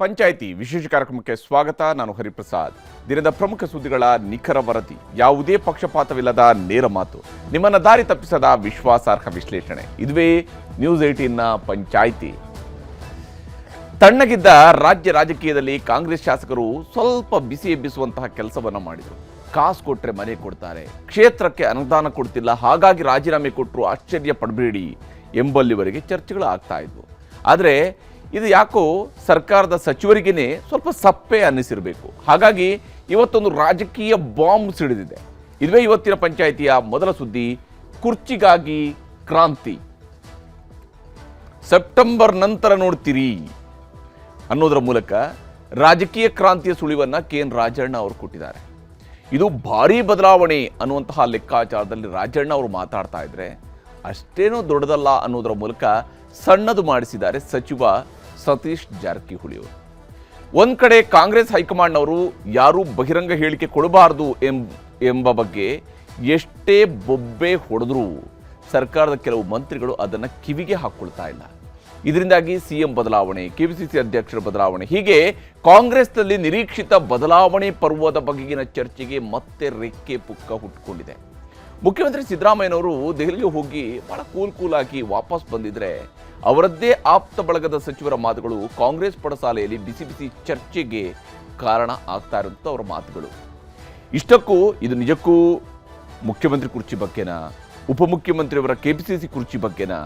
ಪಂಚಾಯಿತಿ ವಿಶೇಷ ಕಾರ್ಯಕ್ರಮಕ್ಕೆ ಸ್ವಾಗತ, ನಾನು ಹರಿಪ್ರಸಾದ್. ದಿನದ ಪ್ರಮುಖ ಸುದ್ದಿಗಳ ನಿಖರ ವರದಿ. ಯಾವುದೇ ಪಕ್ಷಪಾತವಿಲ್ಲದ ನೇರ ಮಾತು. ನಿಮ್ಮನ್ನ ದಾರಿ ತಪ್ಪಿಸದ ವಿಶ್ವಾಸಾರ್ಹ ವಿಶ್ಲೇಷಣೆ. ಇದುವೇ ನ್ಯೂಸ್ನ ಪಂಚಾಯಿತಿ. ತಣ್ಣಗಿದ್ದ ರಾಜ್ಯ ರಾಜಕೀಯದಲ್ಲಿ ಕಾಂಗ್ರೆಸ್ ಶಾಸಕರು ಸ್ವಲ್ಪ ಬಿಸಿ ಎಬ್ಬಿಸುವಂತಹ ಕೆಲಸವನ್ನ ಮಾಡಿದರು. ಕಾಸು ಕೊಟ್ಟರೆ ಮನೆ ಕೊಡ್ತಾರೆ. ಕ್ಷೇತ್ರಕ್ಕೆ ಅನುದಾನ ಕೊಡ್ತಿಲ್ಲ. ಹಾಗಾಗಿ ರಾಜೀನಾಮೆ ಕೊಟ್ಟರು ಆಶ್ಚರ್ಯ ಪಡಬೇಡಿ ಎಂಬಲ್ಲಿವರೆಗೆ ಚರ್ಚೆಗಳು ಆಗ್ತಾ ಇದ್ವು. ಆದರೆ ಇದು ಯಾಕೋ ಸರ್ಕಾರದ ಸಚಿವರಿಗೇನೆ ಸ್ವಲ್ಪ ಸಪ್ಪೆ ಅನ್ನಿಸಿರಬೇಕು. ಹಾಗಾಗಿ ಇವತ್ತೊಂದು ರಾಜಕೀಯ ಬಾಂಬ್ ಸಿಡಿದಿದೆ. ಇದುವೇ ಇವತ್ತಿನ ಪಂಚಾಯಿತಿಯ ಮೊದಲ ಸುದ್ದಿ, ಕುರ್ಚಿಗಾಗಿ ಕ್ರಾಂತಿ. ಸೆಪ್ಟೆಂಬರ್ ನಂತರ ನೋಡ್ತೀರಿ ಅನ್ನೋದರ ಮೂಲಕ ರಾಜಕೀಯ ಕ್ರಾಂತಿಯ ಸುಳಿವನ್ನು ಕೆ ಎನ್ ರಾಜಣ್ಣ ಅವರು ಕೊಟ್ಟಿದ್ದಾರೆ. ಇದು ಭಾರೀ ಬದಲಾವಣೆ ಅನ್ನುವಂತಹ ಲೆಕ್ಕಾಚಾರದಲ್ಲಿ ರಾಜಣ್ಣ ಅವರು ಮಾತಾಡ್ತಾ ಇದ್ರೆ ಅಷ್ಟೇನೂ ದೊಡ್ಡದಲ್ಲ ಅನ್ನೋದರ ಮೂಲಕ ಸಣ್ಣದು ಮಾಡಿಸಿದ್ದಾರೆ ಸಚಿವ ಸತೀಶ್ ಜಾರಕಿಹೊಳಿ ಅವರು ಒಂದ್ ಕಡೆ ಕಾಂಗ್ರೆಸ್ ಹೈಕಮಾಂಡ್ನವರು ಯಾರೂ ಬಹಿರಂಗ ಹೇಳಿಕೆ ಕೊಡಬಾರ್ದು ಎಂಬ ಬಗ್ಗೆ ಎಷ್ಟೇ ಬೊಬ್ಬೆ ಹೊಡೆದ್ರೂ ಸರ್ಕಾರದ ಕೆಲವು ಮಂತ್ರಿಗಳು ಅದನ್ನು ಕಿವಿಗೆ ಹಾಕ್ಕೊಳ್ತಾ ಇಲ್ಲ. ಇದರಿಂದಾಗಿ ಸಿಎಂ ಬದಲಾವಣೆ ಕೆಪಿಸಿಸಿ ಅಧ್ಯಕ್ಷರ ಬದಲಾವಣೆ, ಹೀಗೆ ಕಾಂಗ್ರೆಸ್ನಲ್ಲಿ ನಿರೀಕ್ಷಿತ ಬದಲಾವಣೆ ಪರ್ವದ ಬಗೆಗಿನ ಚರ್ಚೆಗೆ ಮತ್ತೆ ರೆಕ್ಕೆ ಪುಕ್ಕ ಹುಟ್ಟುಕೊಂಡಿದೆ ಮುಖ್ಯಮಂತ್ರಿ ಸಿದ್ದರಾಮಯ್ಯನವರು ದೆಹಲಿಗೆ ಹೋಗಿ ಬಹಳ ಕೂಲ್ ಕೂಲ್ ಆಗಿ ವಾಪಸ್ ಬಂದಿದ್ರೆ ಅವರದ್ದೇ ಆಪ್ತ ಬಳಗದ ಸಚಿವರ ಮಾತುಗಳು ಕಾಂಗ್ರೆಸ್ ಪಡಸಾಲೆಯಲ್ಲಿ ಬಿಸಿ ಬಿಸಿ ಚರ್ಚೆಗೆ ಕಾರಣ ಆಗ್ತಾ ಇರುವಂಥ ಅವರ ಮಾತುಗಳು. ಇಷ್ಟಕ್ಕೂ ಇದು ನಿಜಕ್ಕೂ ಮುಖ್ಯಮಂತ್ರಿ ಕುರ್ಚಿ ಬಗ್ಗೆನಾ, ಉಪಮುಖ್ಯಮಂತ್ರಿಯವರ ಕೆ ಪಿ ಸಿ ಸಿ ಕುರ್ಚಿ ಬಗ್ಗೆನಾ,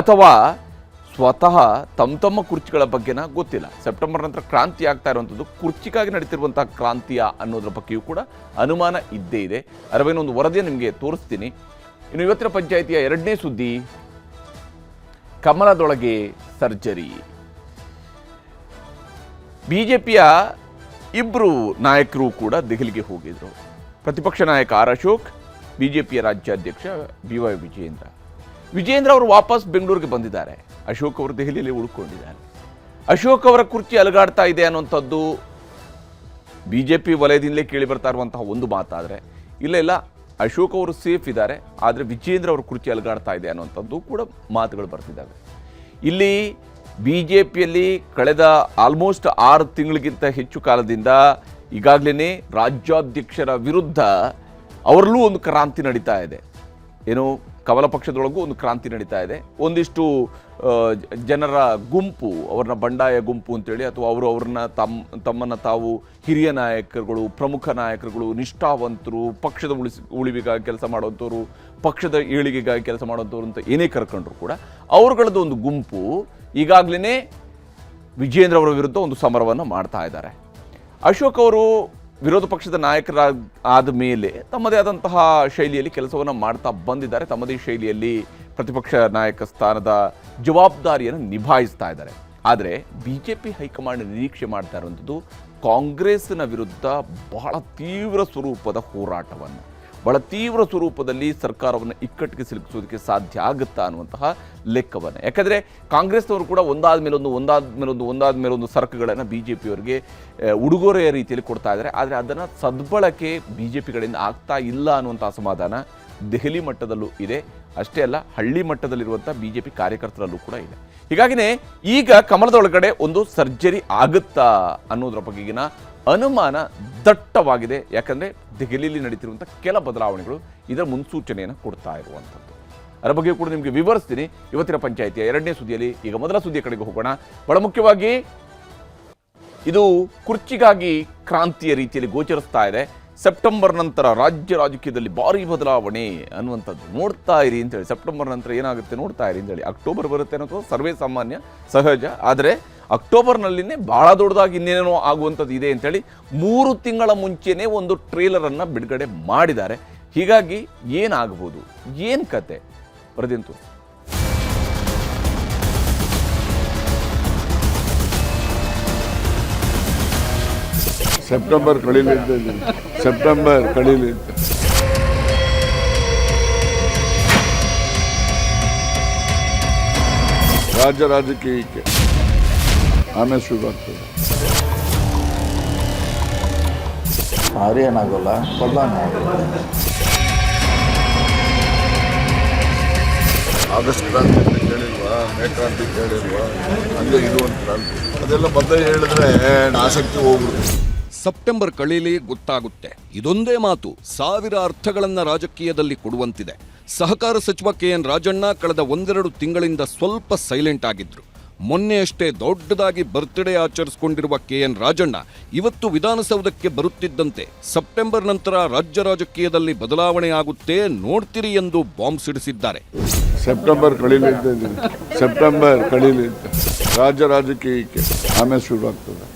ಅಥವಾ ಸ್ವತಃ ತಮ್ಮ ತಮ್ಮ ಕುರ್ಚಿಗಳ ಬಗ್ಗೆನ ಗೊತ್ತಿಲ್ಲ. ಸೆಪ್ಟೆಂಬರ್ ನಂತರ ಕ್ರಾಂತಿ ಆಗ್ತಾ ಇರುವಂಥದ್ದು ಕುರ್ಚಿಗಾಗಿ ನಡೀತಿರುವಂಥ ಕ್ರಾಂತಿಯ ಅನ್ನೋದ್ರ ಬಗ್ಗೆಯೂ ಕೂಡ ಅನುಮಾನ ಇದ್ದೇ ಇದೆ. ಅದರ ಬಗ್ಗೆ ಒಂದು ವರದಿಯನ್ನು ನಿಮಗೆ ತೋರಿಸ್ತೀನಿ. ಇನ್ನು ಇವತ್ತಿನ ಪಂಚಾಯಿತಿಯ ಎರಡನೇ ಸುದ್ದಿ. ಕಮಲದೊಳಗೆ ಸರ್ಜರಿ. ಬಿಜೆಪಿಯ ಇಬ್ಬರು ನಾಯಕರು ಕೂಡ ದೆಹಲಿಗೆ ಹೋಗಿದ್ರು. ಪ್ರತಿಪಕ್ಷ ನಾಯಕ ಆರ್ ಅಶೋಕ್, ಬಿಜೆಪಿಯ ರಾಜ್ಯಾಧ್ಯಕ್ಷ ಬಿ ವೈ ವಿಜಯೇಂದ್ರ. ವಿಜಯೇಂದ್ರ ಅವರು ವಾಪಸ್ ಬೆಂಗಳೂರಿಗೆ ಬಂದಿದ್ದಾರೆ. ಅಶೋಕ್ ಅವರು ದೆಹಲಿಯಲ್ಲಿ ಉಳ್ಕೊಂಡಿದ್ದಾರೆ. ಅಶೋಕ್ ಅವರ ಕುರ್ಚಿ ಅಲುಗಾಡ್ತಾ ಇದೆ ಅನ್ನುವಂಥದ್ದು ಪಿ ವಲಯದಿಂದಲೇ ಕೇಳಿ ಬರ್ತಾ ಇರುವಂತಹ ಒಂದು ಮಾತಾದರೆ. ಇಲ್ಲ ಇಲ್ಲ ಅಶೋಕ್ ಅವರು ಸೇಫ್ ಇದ್ದಾರೆ, ಆದರೆ ವಿಜೇಂದ್ರ ಅವರು ಕುರ್ಚಿ ಅಲುಗಾಡ್ತಾ ಇದೆ ಅನ್ನುವಂಥದ್ದು ಕೂಡ ಮಾತುಗಳು ಬರ್ತಿದ್ದಾವೆ. ಇಲ್ಲಿ ಬಿ ಜೆ ಪಿಯಲ್ಲಿ ಕಳೆದ ಆಲ್ಮೋಸ್ಟ್ ಆರು ತಿಂಗಳಿಗಿಂತ ಹೆಚ್ಚು ಕಾಲದಿಂದ ಈಗಾಗಲೇ ರಾಜ್ಯಾಧ್ಯಕ್ಷರ ವಿರುದ್ಧ ಅವರಲ್ಲೂ ಒಂದು ಕ್ರಾಂತಿ ನಡೀತಾ ಇದೆ. ಏನು ಕಮಲ ಪಕ್ಷದೊಳಗೂ ಒಂದು ಕ್ರಾಂತಿ ನಡೀತಾ ಇದೆ. ಒಂದಿಷ್ಟು ಜನರ ಗುಂಪು, ಅವ್ರನ್ನ ಬಂಡಾಯ ಗುಂಪು ಅಂತೇಳಿ ಅಥವಾ ಅವರು ಅವ್ರನ್ನ ತಮ್ಮ ತಮ್ಮನ್ನು ತಾವು ಹಿರಿಯ ನಾಯಕರುಗಳು, ಪ್ರಮುಖ ನಾಯಕರುಗಳು, ನಿಷ್ಠಾವಂತರು, ಪಕ್ಷದ ಉಳಿಸಿ, ಉಳಿವಿಗಾಗಿ ಕೆಲಸ ಮಾಡುವಂಥವ್ರು, ಪಕ್ಷದ ಏಳಿಗೆಗಾಗಿ ಕೆಲಸ ಮಾಡುವಂಥವ್ರು ಅಂತ ಏನೇ ಕರ್ಕೊಂಡ್ರು ಕೂಡ ಅವ್ರುಗಳದ್ದು ಒಂದು ಗುಂಪು ಈಗಾಗಲೇ ವಿಜೇಂದ್ರ ಅವರ ವಿರುದ್ಧ ಒಂದು ಸಮರವನ್ನು ಮಾಡ್ತಾ ಇದ್ದಾರೆ. ಅಶೋಕ್ ಅವರು ವಿರೋಧ ಪಕ್ಷದ ನಾಯಕರ ಆದ ಮೇಲೆ ತಮ್ಮದೇ ಆದಂತಹ ಶೈಲಿಯಲ್ಲಿ ಕೆಲಸವನ್ನು ಮಾಡ್ತಾ ಬಂದಿದ್ದಾರೆ. ತಮ್ಮದೇ ಶೈಲಿಯಲ್ಲಿ ಪ್ರತಿಪಕ್ಷ ನಾಯಕ ಸ್ಥಾನದ ಜವಾಬ್ದಾರಿಯನ್ನು ನಿಭಾಯಿಸ್ತಾ ಇದ್ದಾರೆ. ಆದರೆ ಬಿ ಜೆ ಪಿ ಹೈಕಮಾಂಡ್ ನಿರೀಕ್ಷೆ ಮಾಡ್ತಾ ಇರುವಂಥದ್ದು ಕಾಂಗ್ರೆಸ್ನ ವಿರುದ್ಧ ಬಹಳ ತೀವ್ರ ಸ್ವರೂಪದ ಹೋರಾಟವನ್ನು. ಬಹಳ ತೀವ್ರ ಸ್ವರೂಪದಲ್ಲಿ ಸರ್ಕಾರವನ್ನು ಇಕ್ಕಟ್ಟಿಗೆ ಸಿಲುಕಿಸೋದಕ್ಕೆ ಸಾಧ್ಯ ಆಗುತ್ತಾ ಅನ್ನುವಂತಹ ಲೆಕ್ಕವನ್ನು. ಯಾಕಂದರೆ ಕಾಂಗ್ರೆಸ್ನವರು ಕೂಡ ಒಂದಾದ ಮೇಲೊಂದು ಒಂದು ಒಂದಾದ ಮೇಲೊಂದು ಒಂದು ಒಂದಾದ ಮೇಲೊಂದು ಸರಕುಗಳನ್ನು ಬಿ ಜೆ ಪಿಯವರಿಗೆ ಉಡುಗೊರೆಯ ರೀತಿಯಲ್ಲಿ ಕೊಡ್ತಾ ಇದ್ದಾರೆ. ಆದರೆ ಅದನ್ನು ಸದ್ಬಳಕೆ ಬಿ ಜೆ ಪಿಗಳಿಂದ ಆಗ್ತಾ ಇಲ್ಲ ಅನ್ನುವಂಥ ಅಸಮಾಧಾನ ದೆಹಲಿ ಮಟ್ಟದಲ್ಲೂ ಇದೆ. ಅಷ್ಟೇ ಅಲ್ಲ, ಹಳ್ಳಿ ಮಟ್ಟದಲ್ಲಿರುವಂಥ ಬಿ ಜೆ ಪಿ ಕಾರ್ಯಕರ್ತರಲ್ಲೂ ಕೂಡ ಇದೆ. ಹೀಗಾಗಿನೇ ಈಗ ಕಮಲದೊಳಗಡೆ ಒಂದು ಸರ್ಜರಿ ಆಗುತ್ತಾ ಅನ್ನೋದ್ರ ಬಗೆಗಿನ ಅನುಮಾನ ದಟ್ಟವಾಗಿದೆ. ಯಾಕಂದರೆ ದೆಹಲಿಯಲ್ಲಿ ನಡೀತಿರುವಂಥ ಕೆಲ ಬದಲಾವಣೆಗಳು ಇದರ ಮುನ್ಸೂಚನೆಯನ್ನು ಕೊಡ್ತಾ ಇರುವಂಥದ್ದು ಅದರ ಬಗ್ಗೆ ಕೂಡ ನಿಮಗೆ ವಿವರಿಸ್ತೀನಿ. ಇವತ್ತಿನ ಪಂಚಾಯಿತಿಯ ಎರಡನೇ ಸುದ್ದಿಯಲ್ಲಿ ಈಗ ಮೊದಲ ಸುದ್ದಿಯ ಕಡೆಗೆ ಹೋಗೋಣ. ಬಹಳ ಮುಖ್ಯವಾಗಿ ಇದು ಕುರ್ಚಿಗಾಗಿ ಕ್ರಾಂತಿಯ ರೀತಿಯಲ್ಲಿ ಗೋಚರಿಸ್ತಾ ಇದೆ. ಸೆಪ್ಟೆಂಬರ್ ನಂತರ ರಾಜ್ಯ ರಾಜಕೀಯದಲ್ಲಿ ಭಾರಿ ಬದಲಾವಣೆ ಅನ್ನುವಂಥದ್ದು ನೋಡ್ತಾ ಇರಿ ಅಂತೇಳಿ ಸೆಪ್ಟೆಂಬರ್ ನಂತರ ಏನಾಗುತ್ತೆ ನೋಡ್ತಾ ಇರಿ ಅಂತೇಳಿ ಅಕ್ಟೋಬರ್ ಬರುತ್ತೆ ಅನ್ನೋದು ಸರ್ವೇ ಸಾಮಾನ್ಯ, ಸಹಜ. ಆದರೆ ಅಕ್ಟೋಬರ್ನಲ್ಲಿನೇ ಭಾಳ ದೊಡ್ಡದಾಗಿ ಇನ್ನೇನೋ ಆಗುವಂಥದ್ದು ಇದೆ ಅಂತೇಳಿ ಮೂರು ತಿಂಗಳ ಮುಂಚೆನೇ ಒಂದು ಟ್ರೇಲರನ್ನು ಬಿಡುಗಡೆ ಮಾಡಿದ್ದಾರೆ. ಹೀಗಾಗಿ ಏನಾಗಬಹುದು ಏನು ಕತೆ? ವರದಿಂತು ಸೆಪ್ಟೆಂಬರ್ ಕಳೀಲಿ ಸೆಪ್ಟೆಂಬರ್ ಕಳೀಲಿ ರಾಜ್ಯ ರಾಜಕೀಯಕ್ಕೆ. ಆಮೇಲೆ ಶುರು ಆಗ್ತದೆ. ಏನಾಗೋಲ್ಲ ಬದಲಾವಣೆ ಆಗುತ್ತೆ. ಆಗಸ್ಟ್ ಕ್ರಾಂತಿ ಕೇಳಿಲ್ವಾ? ಮೇ ಕ್ರಾಂತಿ ಕೇಳಿಲ್ವಾ? ಹಂಗೆ ಇದು ಒಂದು ಕ್ರಾಂತಿ. ಅದೆಲ್ಲ ಮೊದಲೇ ಹೇಳಿದ್ರೆ ಆಸಕ್ತಿ ಹೋಗ್ಬಿಡುತ್ತೆ. ಸೆಪ್ಟೆಂಬರ್ ಕಳೀಲಿ ಗೊತ್ತಾಗುತ್ತೆ. ಇದೊಂದೇ ಮಾತು ಸಾವಿರ ಅರ್ಥಗಳನ್ನ ರಾಜಕೀಯದಲ್ಲಿ ಕೊಡುವಂತಿದೆ. ಸಹಕಾರ ಸಚಿವ ಕೆ ಎನ್ ರಾಜಣ್ಣ ಕಳೆದ ಒಂದೆರಡು ತಿಂಗಳಿಂದ ಸ್ವಲ್ಪ ಸೈಲೆಂಟ್ ಆಗಿದ್ರು. ಮೊನ್ನೆಯಷ್ಟೇ ದೊಡ್ಡದಾಗಿ ಬರ್ತ್ಡೇ ಆಚರಿಸಿಕೊಂಡಿರುವ ಕೆ ಎನ್ ರಾಜಣ್ಣ ಇವತ್ತು ವಿಧಾನಸೌಧಕ್ಕೆ ಬರುತ್ತಿದ್ದಂತೆ ಸೆಪ್ಟೆಂಬರ್ ನಂತರ ರಾಜ್ಯ ರಾಜಕೀಯದಲ್ಲಿ ಬದಲಾವಣೆ ಆಗುತ್ತೆ ನೋಡ್ತಿರಿ ಎಂದು ಬಾಂಬ್ ಸಿಡಿಸಿದ್ದಾರೆ. ಸೆಪ್ಟೆಂಬರ್ ಸೆಪ್ಟೆಂಬರ್ ಕಳೀಲಿ ರಾಜ್ಯ ರಾಜಕೀಯಕ್ಕೆ ಆಮೇಲೆ ಶುರು ಆಗ್ತದೆ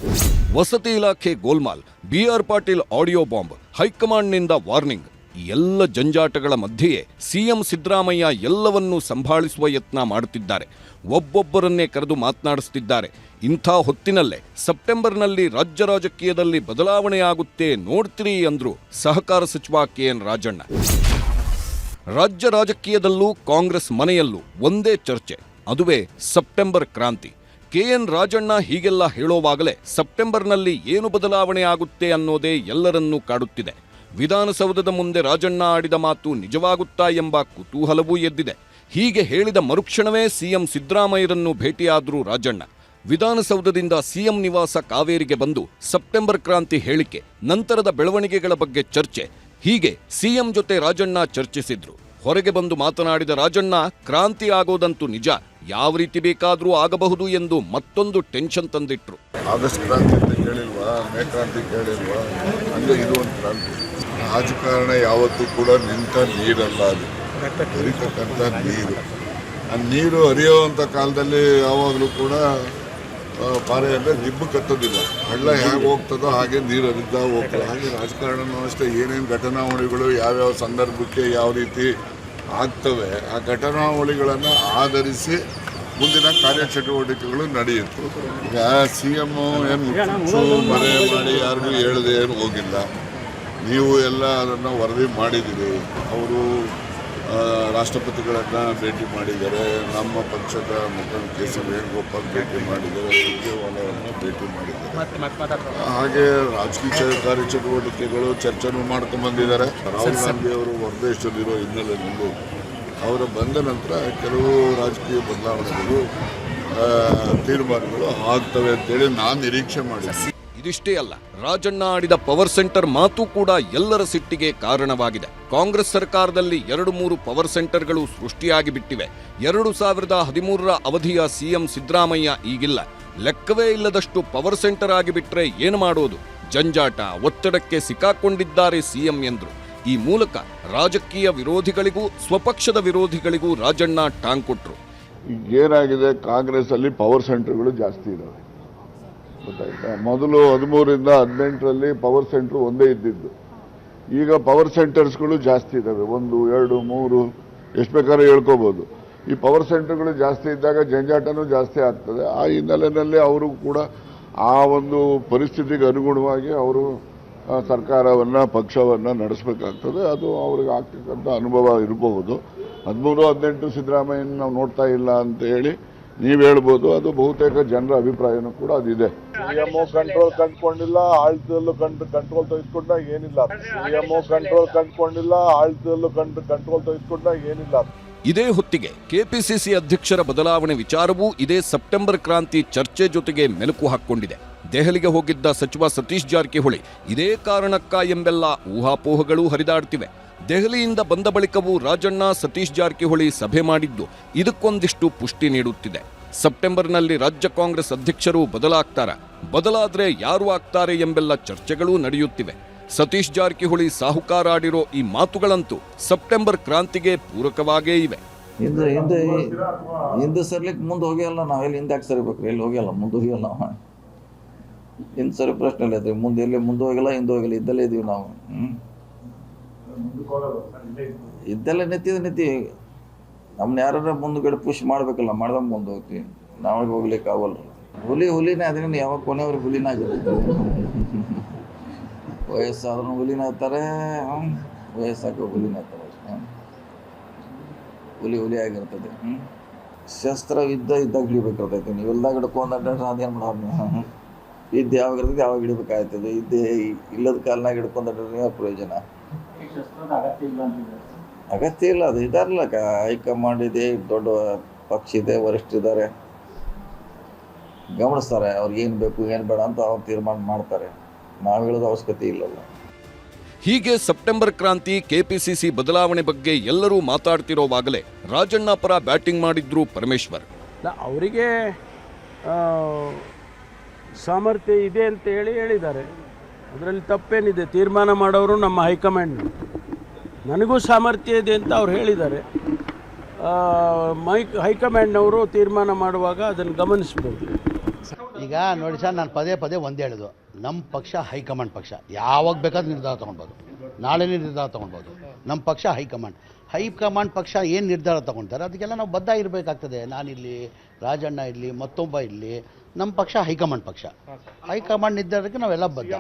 ವಸತಿ ಇಲಾಖೆ ಗೋಲ್ಮಾಲ್ B R Patil audio bomb ಹೈಕಮಾಂಡ್ನಿಂದ warning. ಎಲ್ಲ ಜಂಜಾಟಗಳ ಮಧ್ಯೆಯೇ ಸಿಎಂ ಸಿದ್ದರಾಮಯ್ಯ ಎಲ್ಲವನ್ನೂ ಸಂಭಾಳಿಸುವ ಯತ್ನ ಮಾಡುತ್ತಿದ್ದಾರೆ. ಒಬ್ಬೊಬ್ಬರನ್ನೇ ಕರೆದು ಮಾತನಾಡಿಸುತ್ತಿದ್ದಾರೆ. ಇಂಥ ಹೊತ್ತಿನಲ್ಲೇ ಸೆಪ್ಟೆಂಬರ್ನಲ್ಲಿ ರಾಜ್ಯ ರಾಜಕೀಯದಲ್ಲಿ ಬದಲಾವಣೆಯಾಗುತ್ತೆ ನೋಡ್ತೀರಿ ಅಂದ್ರು ಸಹಕಾರ ಸಚಿವ ಕೆ ಎನ್ ರಾಜಣ್ಣ. ರಾಜ್ಯ ರಾಜಕೀಯದಲ್ಲೂ ಕಾಂಗ್ರೆಸ್ ಮನೆಯಲ್ಲೂ ಒಂದೇ ಚರ್ಚೆ, ಅದುವೇ ಸೆಪ್ಟೆಂಬರ್ ಕ್ರಾಂತಿ. ಕೆ ಎನ್ ರಾಜಣ್ಣ ಹೀಗೆಲ್ಲ ಹೇಳೋವಾಗಲೇ ಸೆಪ್ಟೆಂಬರ್ನಲ್ಲಿ ಏನು ಬದಲಾವಣೆ ಆಗುತ್ತೆ ಅನ್ನೋದೇ ಎಲ್ಲರನ್ನೂ ಕಾಡುತ್ತಿದೆ. ವಿಧಾನಸೌಧದ ಮುಂದೆ ರಾಜಣ್ಣ ಆಡಿದ ಮಾತು ನಿಜವಾಗುತ್ತಾ ಎಂಬ ಕುತೂಹಲವೂ ಎದ್ದಿದೆ. ಹೀಗೆ ಹೇಳಿದ ಮರುಕ್ಷಣವೇ ಸಿಎಂ ಸಿದ್ದರಾಮಯ್ಯರನ್ನು ಭೇಟಿಯಾದರು ರಾಜಣ್ಣ. ವಿಧಾನಸೌಧದಿಂದ ಸಿಎಂ ನಿವಾಸ ಕಾವೇರಿಗೆ ಬಂದು ಸೆಪ್ಟೆಂಬರ್ ಕ್ರಾಂತಿ ಹೇಳಿಕೆ, ನಂತರದ ಬೆಳವಣಿಗೆಗಳ ಬಗ್ಗೆ ಚರ್ಚೆ. ಹೀಗೆ ಸಿಎಂ ಜೊತೆ ರಾಜಣ್ಣ ಚರ್ಚಿಸಿದ್ರು. ಹೊರಗೆ ಬಂದು ಮಾತನಾಡಿದ ರಾಜಣ್ಣ, ಕ್ರಾಂತಿ ಆಗೋದಂತೂ ನಿಜ, ಯಾವ ರೀತಿ ಬೇಕಾದರೂ ಆಗಬಹುದು ಎಂದು ಮತ್ತೊಂದು ಟೆನ್ಷನ್ ತಂದಿಟ್ರು. ಆಗಸ್ಟ್ ಕ್ರಾಂತಿ ಅಂತ ಕೇಳಿಲ್ವಾ? ಮೇ ಕ್ರಾಂತಿ ಕೇಳಿಲ್ವಾ? ಇದು ಒಂದು ಕ್ರಾಂತಿ. ರಾಜಕಾರಣ ಯಾವತ್ತೂ ಕೂಡ ನಿಂತ ನೀರಲ್ಲ ಅದು. ಹರಿತಕ್ಕಂಥ ನೀರು ಆ ನೀರು ಹರಿಯುವಂಥ ಕಾಲದಲ್ಲಿ ಯಾವಾಗಲೂ ಕೂಡ ಪಾರೆ ಅಂದರೆ ನಿಬ್ಬು ಕತ್ತೋದಿಲ್ಲ. ಹಳ್ಳ ಹೇಗೆ ಹೋಗ್ತದೋ ಹಾಗೆ ನೀರು ಹರಿತಾ ಹೋಗ್ತದೆ. ಹಾಗೆ ರಾಜಕಾರಣನೂ ಅಷ್ಟೇ. ಏನೇನು ಘಟನಾವಳಿಗಳು ಯಾವ್ಯಾವ ಸಂದರ್ಭಕ್ಕೆ ಯಾವ ರೀತಿ ಆಗ್ತವೆ, ಆ ಘಟನಾವಳಿಗಳನ್ನು ಆಧರಿಸಿ ಮುಂದಿನ ಕಾರ್ಯಚಟುವಟಿಕೆಗಳು ನಡೆಯಿತು ಈಗ ಸಿ ಎಂ ಏನು ಮರೆ ಮಾಡಿ ಯಾರಿಗೂ ಹೇಳದೆ ಏನು ಹೋಗಿಲ್ಲ. ನೀವು ಎಲ್ಲ ಅದನ್ನು ವರದಿ ಮಾಡಿದ್ದೀರಿ. ಅವರು ರಾಷ್ಟ್ರಪತಿಗಳನ್ನು ಭೇಟಿ ಮಾಡಿದ್ದಾರೆ. ನಮ್ಮ ಪಕ್ಷದ ಮುಖಂಡ ಕೆ ಸಿ ವೇಣುಗೋಪಾಲ್ ಭೇಟಿ ಮಾಡಿದ್ದಾರೆ. ಸುರ್ಜೇವಾಲವನ್ನು ಭೇಟಿ ಮಾಡಿದ್ದಾರೆ. ಹಾಗೆ ರಾಜಕೀಯ ಕಾರ್ಯಚಟುವಟಿಕೆಗಳು ಚರ್ಚೆನೂ ಮಾಡ್ಕೊಂಡು ಬಂದಿದ್ದಾರೆ. ರಾಹುಲ್ ಗಾಂಧಿ ಅವರು ಹೊರದೇಶದಲ್ಲಿರೋ ಹಿನ್ನೆಲೆಯಲ್ಲಿ ಅವರು ಬಂದ ನಂತರ ಕೆಲವು ರಾಜಕೀಯ ಬದಲಾವಣೆಗಳು ತೀರ್ಮಾನಗಳು ಆಗ್ತವೆ ಅಂತೇಳಿ ನಾನು ನಿರೀಕ್ಷೆ ಮಾಡಿದ್ದೆ ಇದಿಷ್ಟೇ ಅಲ್ಲ ರಾಜಣ್ಣ ಆಡಿದ ಪವರ್ ಸೆಂಟರ್ ಮಾತು ಕೂಡ ಎಲ್ಲರ ಸಿಟ್ಟಿಗೆ ಕಾರಣವಾಗಿದೆ. ಕಾಂಗ್ರೆಸ್ ಸರ್ಕಾರದಲ್ಲಿ ಎರಡು ಮೂರು ಪವರ್ ಸೆಂಟರ್ಗಳು ಸೃಷ್ಟಿಯಾಗಿ ಬಿಟ್ಟಿವೆ. ಎರಡು ಸಾವಿರದ ಹದಿಮೂರರ ಅವಧಿಯ ಸಿಎಂ ಸಿದ್ದರಾಮಯ್ಯ ಈಗಿಲ್ಲ. ಲೆಕ್ಕವೇ ಇಲ್ಲದಷ್ಟು ಪವರ್ ಸೆಂಟರ್ ಆಗಿಬಿಟ್ರೆ ಏನು ಮಾಡೋದು? ಜಂಜಾಟ, ಒತ್ತಡಕ್ಕೆ ಸಿಕ್ಕಾಕೊಂಡಿದ್ದಾರೆ ಸಿಎಂ ಎಂದರು. ಈ ಮೂಲಕ ರಾಜಕೀಯ ವಿರೋಧಿಗಳಿಗೂ, ಸ್ವಪಕ್ಷದ ವಿರೋಧಿಗಳಿಗೂ ರಾಜಣ್ಣ ಟಾಂಗ್ ಕೊಟ್ಟರು ಈಗ ಏನಾಗಿದೆ? ಕಾಂಗ್ರೆಸ್ ಅಲ್ಲಿ ಪವರ್ ಸೆಂಟರ್ಗಳು ಜಾಸ್ತಿ ಇದಾವೆ. ಗೊತ್ತಾಯ್ತಾ ಮೊದಲು ಹದಿಮೂರಿಂದ ಹದಿನೆಂಟರಲ್ಲಿ ಪವರ್ ಸೆಂಟರ್ ಒಂದೇ ಇದ್ದಿದ್ದು. ಈಗ ಪವರ್ ಸೆಂಟರ್ಸ್ಗಳು ಜಾಸ್ತಿ ಇದ್ದಾವೆ ಒಂದು, ಎರಡು, ಮೂರು, ಎಷ್ಟು ಬೇಕಾದ್ರೂ ಹೇಳ್ಕೋಬೋದು. ಈ ಪವರ್ ಸೆಂಟರ್ಗಳು ಜಾಸ್ತಿ ಇದ್ದಾಗ ಜಂಜಾಟನೂ ಜಾಸ್ತಿ ಆಗ್ತದೆ. ಆ ಹಿನ್ನೆಲೆಯಲ್ಲಿ ಅವರು ಕೂಡ ಆ ಒಂದು ಪರಿಸ್ಥಿತಿಗೆ ಅನುಗುಣವಾಗಿ ಅವರು ಸರ್ಕಾರವನ್ನು, ಪಕ್ಷವನ್ನು ನಡೆಸಬೇಕಾಗ್ತದೆ. ಅದು ಅವ್ರಿಗೆ ಆಗ್ತಕ್ಕಂಥ ಅನುಭವ ಇರಬಹುದು. ಹದಿಮೂರು, ಹದಿನೆಂಟು ಸಿದ್ದರಾಮಯ್ಯನ ನಾವು ನೋಡ್ತಾ ಇಲ್ಲ ಅಂತ ಹೇಳಿ ನೀವು ಹೇಳ್ಬೋದು ಅದು ಬಹುತೇಕ ಜನರ ಅಭಿಪ್ರಾಯನೂ ಕೂಡ ಅದಿದೆ. ಸಿಎಂಒ ಕಂಟ್ರೋಲ್ ಕಂಡ್ಕೊಂಡಿಲ್ಲ ಆಳ್ತದಲ್ಲೂ ಕಂಡು ಕಂಟ್ರೋಲ್ ತೆಗೆದುಕೊಂಡಾಗ ಏನಿಲ್ಲ. ಸಿಎಂಒ ಕಂಟ್ರೋಲ್ ಕಂಡ್ಕೊಂಡಿಲ್ಲ ಆಳ್ತದಲ್ಲೂ ಕಂಡು ಕಂಟ್ರೋಲ್ ತೆಗೆದುಕೊಂಡಾಗ ಏನಿಲ್ಲ. ಇದೇ ಹೊತ್ತಿಗೆ ಕೆಪಿಸಿಸಿ ಅಧ್ಯಕ್ಷರ ಬದಲಾವಣೆ ವಿಚಾರವೂ ಇದೇ ಸೆಪ್ಟೆಂಬರ್ ಕ್ರಾಂತಿ ಚರ್ಚೆ ಜೊತೆಗೆ ಮೆಲುಕು ಹಾಕ್ಕೊಂಡಿದೆ. ದೆಹಲಿಗೆ ಹೋಗಿದ್ದ ಸಚಿವ ಸತೀಶ್ ಜಾರಕಿಹೊಳಿ ಇದೇ ಕಾರಣಕ್ಕ ಎಂಬೆಲ್ಲ ಊಹಾಪೋಹಗಳು ಹರಿದಾಡ್ತಿವೆ. ದೆಹಲಿಯಿಂದ ಬಂದ ಬಳಿಕವೂ ರಾಜಣ್ಣ ಸತೀಶ್ ಜಾರಕಿಹೊಳಿ ಸಭೆ ಮಾಡಿದ್ದು ಇದಕ್ಕೊಂದಿಷ್ಟು ಪುಷ್ಟಿ ನೀಡುತ್ತಿದೆ. ಸೆಪ್ಟೆಂಬರ್ನಲ್ಲಿ ರಾಜ್ಯ ಕಾಂಗ್ರೆಸ್ ಅಧ್ಯಕ್ಷರು ಬದಲಾಗ್ತಾರ. ಬದಲಾದ್ರೆ ಯಾರು ಆಗ್ತಾರೆ ಎಂಬೆಲ್ಲ ಚರ್ಚೆಗಳೂ ನಡೆಯುತ್ತಿವೆ. ಸತೀಶ್ ಜಾರಕಿಹೊಳಿ ಸಾಹುಕಾರ ಆಡಿರೋ ಈ ಮಾತುಗಳಂತೂ ಸೆಪ್ಟೆಂಬರ್ ಕ್ರಾಂತಿಗೆ ಪೂರಕವಾಗೇ ಇವೆ. ಹಿಂದೆ ಹಿಂದೆ ಮುಂದೆ ಹೋಗಿಲ್ಲ ಎಲ್ಲಿ ಹಿಂದೆ ಯಾಕೆ ಸರಿಬೇಕು? ಎಲ್ಲಿ ಮುಂದೆ ಹೋಗಿಲ್ಲ ನಾವು? ಹಿಂದೆ ಸರಿ ಪ್ರಶ್ನೆ ಇಲ್ಲ ಮುಂದೆ ಎಲ್ಲಿ ಮುಂದೆ ಹೋಗಿಲ್ಲ, ಹಿಂದೆ ಹೋಗಿಲ್ಲ, ಇದ್ದಲ್ಲೇ ಇದೀವಿ ನಾವು. ಹ್ಮ್? ಇದ್ದಲ್ಲೇ ನಿಂತಿದ್ದು ನೆತ್ತಿ ನಮ್ನ ಯಾರು ಮುಂದ್ಗಡೆ ಪುಷ್ ಮಾಡ್ಬೇಕಲ್ಲ, ಮಾಡ್ದಂಗೆ ಮುಂದೆ ಹೋಗ್ತೀವಿ ನಾವಾಗ ಹೋಗ್ಲಿಕ್ಕೆ ಆಗಲ್ಲ ಹುಲಿ ಹುಲಿನೇ ಅದ್ರಿಂದ ಯಾವಾಗ ಕೊನೆಯವ್ರಿಗೆ ಹುಲಿನ ಆಗಿರ್ತದೆ ವಯಸ್ಸಾದ್ರೂ ಹುಲಿನ ಆಗ್ತಾರೆ. ವಯಸ್ಸಾಕ ಹುಲಿನ ಆಗ್ತಾರೆ ಹುಲಿ ಹುಲಿ ಆಗಿರ್ತದೆ. ಹ್ಞೂ ಶಸ್ತ್ರ ಇದ್ದ ಇದ್ದಾಗ ಹಿಡಿಬೇಕಾಗ್ತೈತೆ. ನೀವು ಇಲ್ದಾಗ ಹಿಡ್ಕೊಂಡ್ರೆ ಅದೇನು ಮಾಡೋರು ನೀವು ಇದ್ದು ಯಾವಾಗ ಇರ್ತೈತೆ ಯಾವಾಗ ಹಿಡಿಬೇಕಾಗ್ತದೆ. ಇದ್ದೇ ಇಲ್ಲದ ಕಾಲನಾಗ ಹಿಡ್ಕೊಂಡ್ರೆ ಪ್ರಯೋಜನ. ಅಗತ್ಯ ಇಲ್ಲ ಅದು ಇದಾರಲ್ಲ ಹೈಕಮಾಂಡ್ ಇದೆ ದೊಡ್ಡ ಪಕ್ಷ ಇದೆ ವರಿಷ್ಠ ಇದ್ದಾರೆ ಗಮನಿಸ್ತಾರೆ ಅವ್ರಿಗೆ ಏನು ಬೇಕು ಏನು ಬೇಡ ಅಂತ ಅವ್ರು ತೀರ್ಮಾನ ಮಾಡ್ತಾರೆ. ನಾವು ಹೇಳೋದು ಅವಶ್ಯಕತೆ ಇಲ್ಲಲ್ಲ. ಹೀಗೆ ಸೆಪ್ಟೆಂಬರ್ ಕ್ರಾಂತಿ ಕೆಪಿಸಿಸಿ ಬದಲಾವಣೆ ಬಗ್ಗೆ ಎಲ್ಲರೂ ಮಾತಾಡ್ತಿರೋವಾಗಲೇ ರಾಜಣ್ಣ ಪರ ಬ್ಯಾಟಿಂಗ್ ಮಾಡಿದ್ರು ಪರಮೇಶ್ವರ್. ಅವರಿಗೆ ಸಾಮರ್ಥ್ಯ ಇದೆ ಅಂತ ಹೇಳಿ ಹೇಳಿದ್ದಾರೆ. ಅದರಲ್ಲಿ ತಪ್ಪೇನಿದೆ, ತೀರ್ಮಾನ ಮಾಡೋರು ನಮ್ಮ ಹೈಕಮಾಂಡ್. ನನಗೂ ಸಾಮರ್ಥ್ಯ ಇದೆ ಅಂತ ಅವ್ರು ಹೇಳಿದ್ದಾರೆ. ಮೈ, ಹೈಕಮಾಂಡ್ನವರು ತೀರ್ಮಾನ ಮಾಡುವಾಗ ಅದನ್ನು ಗಮನಿಸ್ಬೋದು. ಈಗ ನೋಡಿ ಸರ್, ನಾನು ಪದೇ ಪದೇ ಒಂದೇ ಹೇಳೋದು. ನಮ್ಮ ಪಕ್ಷ ಹೈಕಮಾಂಡ್ ಪಕ್ಷ. ಯಾವಾಗ ಬೇಕಾದ್ರೂ ನಿರ್ಧಾರ ತೊಗೊಳ್ಬೋದು. ನಾಳೆನೇ ನಿರ್ಧಾರ ತೊಗೊಳ್ಬೋದು. ನಮ್ಮ ಪಕ್ಷ ಹೈಕಮಾಂಡ್. ಹೈಕಮಾಂಡ್ ಪಕ್ಷ ಏನು ನಿರ್ಧಾರ ತೊಗೊಳ್ತಾರೆ ಅದಕ್ಕೆಲ್ಲ ನಾವು ಬದ್ಧ ಇರಬೇಕಾಗ್ತದೆ. ನಾನಿರಲಿ ರಾಜಣ್ಣ ಇರಲಿ, ಮತ್ತೊಬ್ಬ ಇರಲಿ ನಮ್ಮ ಪಕ್ಷ ಹೈಕಮಾಂಡ್ ಪಕ್ಷ. ಹೈಕಮಾಂಡ್ ನಿರ್ಧಾರಕ್ಕೆ ನಾವೆಲ್ಲ ಬದ್ಧ.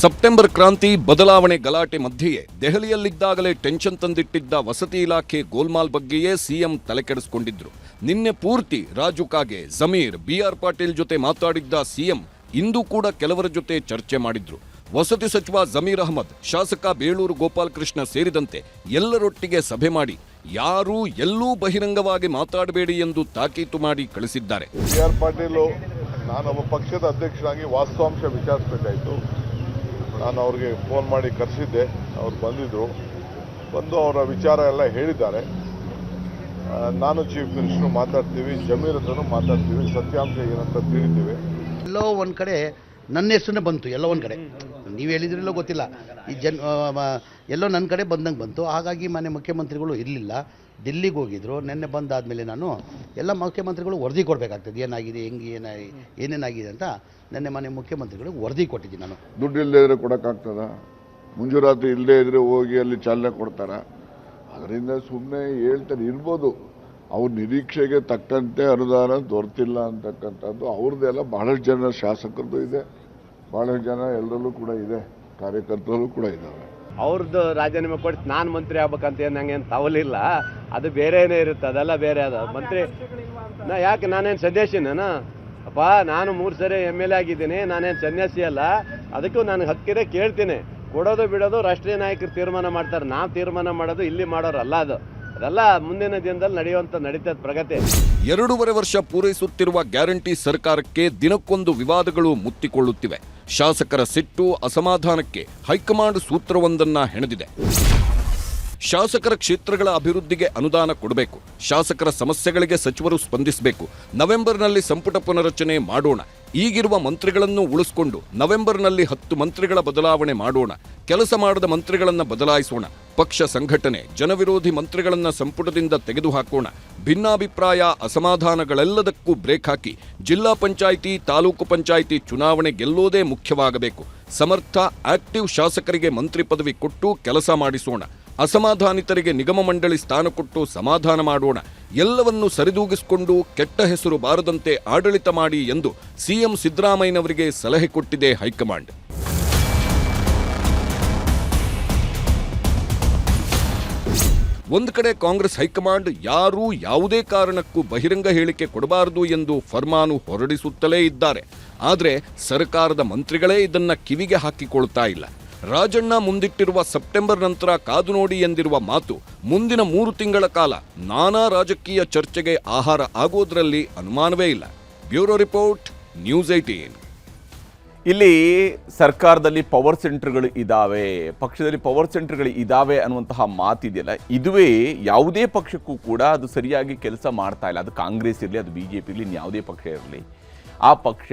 ಸೆಪ್ಟೆಂಬರ್ ಕ್ರಾಂತಿ ಬದಲಾವಣೆ ಗಲಾಟೆ ಮಧ್ಯೆಯೇ ದೆಹಲಿಯಲ್ಲಿದ್ದಾಗಲೇ ಟೆನ್ಷನ್ ತಂದಿಟ್ಟಿದ್ದ ವಸತಿ ಇಲಾಖೆ ಗೋಲ್ಮಾಲ್ ಬಗ್ಗೆಯೇ ಸಿಎಂ ತಲೆಕೆಡಿಸಿಕೊಂಡಿದ್ರು. ನಿನ್ನೆ ಪೂರ್ತಿ ರಾಜು ಕಾಗೆ ಜಮೀರ್ ಬಿಆರ್ ಪಾಟೀಲ್ ಜೊತೆ ಮಾತಾಡಿದ್ದ ಸಿಎಂ ಇಂದು ಕೂಡ ಕೆಲವರ ಜೊತೆ ಚರ್ಚೆ ಮಾಡಿದ್ರು. ವಸತಿ ಸಚಿವ ಜಮೀರ್ ಅಹಮದ್ ಶಾಸಕ ಬೇಳೂರು ಗೋಪಾಲಕೃಷ್ಣ ಸೇರಿದಂತೆ ಎಲ್ಲರೊಟ್ಟಿಗೆ ಸಭೆ ಮಾಡಿ ಯಾರೂ ಎಲ್ಲೂ ಬಹಿರಂಗವಾಗಿ ಮಾತಾಡಬೇಡಿ ಎಂದು ತಾಕೀತು ಮಾಡಿ ಕಳಿಸಿದ್ದಾರೆ. ಬಿ ಆರ್ ನಾನು ಒಬ್ಬ ಪಕ್ಷದ ಅಧ್ಯಕ್ಷರಾಗಿ ವಾಸ್ತವಾಂಶ ವಿಚಾರಿಸಬೇಕಾಯಿತು. ನಾನು ಅವ್ರಿಗೆ ಫೋನ್ ಮಾಡಿ ಕರೆಸಿದ್ದೆ ಅವ್ರು ಬಂದಿದ್ದರು ಬಂದು ಅವರ ವಿಚಾರ ಎಲ್ಲ ಹೇಳಿದ್ದಾರೆ. ನಾನು ಚೀಫ್ ಮಿನಿಸ್ಟ್ರು ಮಾತಾಡ್ತೀವಿ ಜಮೀರ್ ಹತ್ರನೂ ಮಾತಾಡ್ತೀವಿ ಸತ್ಯಾಂಶ ಏನಂತ ತಿಳಿತೀವಿ. ಎಲ್ಲೋ ಒಂದು ಕಡೆ ನನ್ನ ಹೆಸರನ್ನೇ ಬಂತು, ಎಲ್ಲೋ ಒಂದು ಕಡೆ. ನೀವು ಹೇಳಿದ್ರಲ್ಲೋ ಗೊತ್ತಿಲ್ಲ. ಈ ಜನ್ ಎಲ್ಲೋ ನನ್ನ ಕಡೆ ಬಂದಂಗೆ ಬಂತು. ಹಾಗಾಗಿ ಮನೆ ಮುಖ್ಯಮಂತ್ರಿಗಳು ಇರಲಿಲ್ಲ. ದಿಲ್ಲಿಗೆ ಹೋಗಿದ್ರು. ನಿನ್ನೆ ಬಂದಾದಮೇಲೆ ನಾನು ಎಲ್ಲ ಮುಖ್ಯಮಂತ್ರಿಗಳು ವರದಿ ಕೊಡಬೇಕಾಗ್ತದೆ. ಏನಾಗಿದೆ, ಹೆಂಗೆ ಏನಾಗಿ ಏನೇನಾಗಿದೆ ಅಂತ ನಿನ್ನೆ ಮನೆ ಮುಖ್ಯಮಂತ್ರಿಗಳಿಗೆ ವರದಿ ಕೊಟ್ಟಿದ್ದೀನಿ ನಾನು. ದುಡ್ಡು ಇಲ್ಲದೇ ಇದ್ರೆ ಕೊಡೋಕ್ಕಾಗ್ತದ ಮಂಜೂರಾತಿ ಇಲ್ಲದೇ ಇದ್ರೆ ಹೋಗಿ ಅಲ್ಲಿ ಚಾಲನೆ ಕೊಡ್ತಾರ? ಅದರಿಂದ ಸುಮ್ಮನೆ ಹೇಳ್ತಾರೆ, ಇರ್ಬೋದು. ಅವ್ರ ನಿರೀಕ್ಷೆಗೆ ತಕ್ಕಂತೆ ಅನುದಾನ ದೊರೆತಿಲ್ಲ ಅಂತಕ್ಕಂಥದ್ದು ಅವ್ರದ್ದೆಲ್ಲ ಬಹಳಷ್ಟು ಜನ ಶಾಸಕರದ್ದು ಇದೆ. ಬಹಳಷ್ಟು ಜನ ಎಲ್ಲರಲ್ಲೂ ಕೂಡ ಇದೆ, ಕಾರ್ಯಕರ್ತರಲ್ಲೂ ಕೂಡ ಇದ್ದಾವೆ ಅವ್ರದ್ದು ರಾಜೀನಾಮೆ ಕೊಟ್ಟು ನಾನು ಮಂತ್ರಿ ಆಗ್ಬೇಕಂತ ಏನು ನಂಗೇನು ತವಲಿಲ್ಲ. ಅದು ಬೇರೆನೇ ಇರುತ್ತೆ, ಅದೆಲ್ಲ ಬೇರೆ ಅದ. ಮಂತ್ರಿ, ನಾ ಯಾಕೆ, ನಾನೇನು ಸನ್ಯಾಸಿನೇನ? ಅಪ್ಪ, ನಾನು ಮೂರು ಸರಿ ಎಂ ಎಲ್ ಎ ಆಗಿದ್ದೀನಿ, ನಾನೇನು ಸನ್ಯಾಸಿ ಅಲ್ಲ. ಅದಕ್ಕೂ ನನಗೆ ಹಕ್ಕಿದೆ ಕೇಳ್ತೀನಿ. ಕೊಡೋದು ಬಿಡೋದು ರಾಷ್ಟ್ರೀಯ ನಾಯಕರು ತೀರ್ಮಾನ ಮಾಡ್ತಾರೆ. ನಾವು ತೀರ್ಮಾನ ಮಾಡೋದು ಇಲ್ಲಿ ಮಾಡೋರಲ್ಲ ಅದು. ಅದೆಲ್ಲ ಮುಂದಿನ ದಿನದಲ್ಲಿ ನಡೆಯುವಂತ ನಡೀತದ ಪ್ರಗತಿ. ಎರಡೂವರೆ ವರ್ಷ ಪೂರೈಸುತ್ತಿರುವ ಗ್ಯಾರಂಟಿ ಸರ್ಕಾರಕ್ಕೆ ದಿನಕ್ಕೊಂದು ವಿವಾದಗಳು ಮುತ್ತಿಕೊಳ್ಳುತ್ತಿವೆ. ಶಾಸಕರ ಸಿಟ್ಟು ಅಸಮಾಧಾನಕ್ಕೆ ಹೈಕಮಾಂಡ್ ಸೂತ್ರವೊಂದನ್ನ ಹೆಣೆದಿದೆ. ಶಾಸಕರ ಕ್ಷೇತ್ರಗಳ ಅಭಿವೃದ್ಧಿಗೆ ಅನುದಾನ ಕೊಡಬೇಕು. ಶಾಸಕರ ಸಮಸ್ಯೆಗಳಿಗೆ ಸಚಿವರು ಸ್ಪಂದಿಸಬೇಕು. ನವೆಂಬರ್ನಲ್ಲಿ ಸಂಪುಟ ಪುನರಚನೆ ಮಾಡೋಣ. ಈಗಿರುವ ಮಂತ್ರಿಗಳನ್ನು ಉಳಿಸಿಕೊಂಡು ನವೆಂಬರ್ನಲ್ಲಿ ಹತ್ತು ಮಂತ್ರಿಗಳ ಬದಲಾವಣೆ ಮಾಡೋಣ. ಕೆಲಸ ಮಾಡದ ಮಂತ್ರಿಗಳನ್ನು ಬದಲಾಯಿಸೋಣ. ಪಕ್ಷ ಸಂಘಟನೆ, ಜನವಿರೋಧಿ ಮಂತ್ರಿಗಳನ್ನು ಸಂಪುಟದಿಂದ ತೆಗೆದುಹಾಕೋಣ, ಭಿನ್ನಾಭಿಪ್ರಾಯ, ಅಸಮಾಧಾನಗಳೆಲ್ಲದಕ್ಕೂ ಬ್ರೇಕ್ ಹಾಕಿ ಜಿಲ್ಲಾ ಪಂಚಾಯಿತಿ, ತಾಲೂಕು ಪಂಚಾಯಿತಿ ಚುನಾವಣೆ ಗೆಲ್ಲೋದೇ ಮುಖ್ಯವಾಗಬೇಕು. ಸಮರ್ಥ, ಆಕ್ಟಿವ್ ಶಾಸಕರಿಗೆ ಮಂತ್ರಿ ಪದವಿ ಕೊಟ್ಟು ಕೆಲಸ ಮಾಡಿಸೋಣ. ಅಸಮಾಧಾನಿತರಿಗೆ ನಿಗಮ ಮಂಡಳಿ ಸ್ಥಾನ ಕೊಟ್ಟು ಸಮಾಧಾನ ಮಾಡೋಣ. ಎಲ್ಲವನ್ನು ಸರಿದೂಗಿಸಿಕೊಂಡು ಕೆಟ್ಟ ಹೆಸರು ಬಾರದಂತೆ ಆಡಳಿತ ಮಾಡಿ ಎಂದು ಸಿಎಂ ಸಿದ್ದರಾಮಯ್ಯನವರಿಗೆ ಸಲಹೆ ಕೊಟ್ಟಿದೆ ಹೈಕಮಾಂಡ್. ಒಂದು ಕಡೆ ಕಾಂಗ್ರೆಸ್ ಹೈಕಮಾಂಡ್ ಯಾರೂ ಯಾವುದೇ ಕಾರಣಕ್ಕೂ ಬಹಿರಂಗ ಹೇಳಿಕೆ ಕೊಡಬಾರದು ಎಂದು ಫರ್ಮಾನು ಹೊರಡಿಸುತ್ತಲೇ ಇದ್ದಾರೆ. ಆದರೆ ಸರ್ಕಾರದ ಮಂತ್ರಿಗಳೇ ಇದನ್ನ ಕಿವಿಗೆ ಹಾಕಿಕೊಳ್ತಾ ಇಲ್ಲ. ರಾಜಣ್ಣ ಮುಂದಿಟ್ಟಿರುವ ಸೆಪ್ಟೆಂಬರ್ ನಂತರ ಕಾದು ನೋಡಿ ಎಂದಿರುವ ಮಾತು ಮುಂದಿನ ಮೂರು ತಿಂಗಳ ಕಾಲ ನಾನಾ ರಾಜಕೀಯ ಚರ್ಚೆಗೆ ಆಹಾರ ಆಗೋದ್ರಲ್ಲಿ ಅನುಮಾನವೇ ಇಲ್ಲ. ಬ್ಯೂರೋ ರಿಪೋರ್ಟ್, ನ್ಯೂಸ್ ಏಟೀನ್ ಇಲ್ಲಿ ಸರ್ಕಾರದಲ್ಲಿ ಪವರ್ ಸೆಂಟರ್ಗಳು ಇದ್ದಾವೆ ಪಕ್ಷದಲ್ಲಿ ಪವರ್ ಸೆಂಟರ್ಗಳು ಇದ್ದಾವೆ ಅನ್ನುವಂತಹ ಮಾತಿದೆಯಲ್ಲ, ಇದುವೇ ಯಾವುದೇ ಪಕ್ಷಕ್ಕೂ ಕೂಡ ಅದು ಸರಿಯಾಗಿ ಕೆಲಸ ಮಾಡ್ತಾ ಇಲ್ಲ. ಅದು ಕಾಂಗ್ರೆಸ್ ಇರಲಿ, ಅದು ಬಿ ಜೆ ಪಿ ಇರಲಿ ಯಾವುದೇ ಪಕ್ಷ ಇರಲಿ. ಆ ಪಕ್ಷ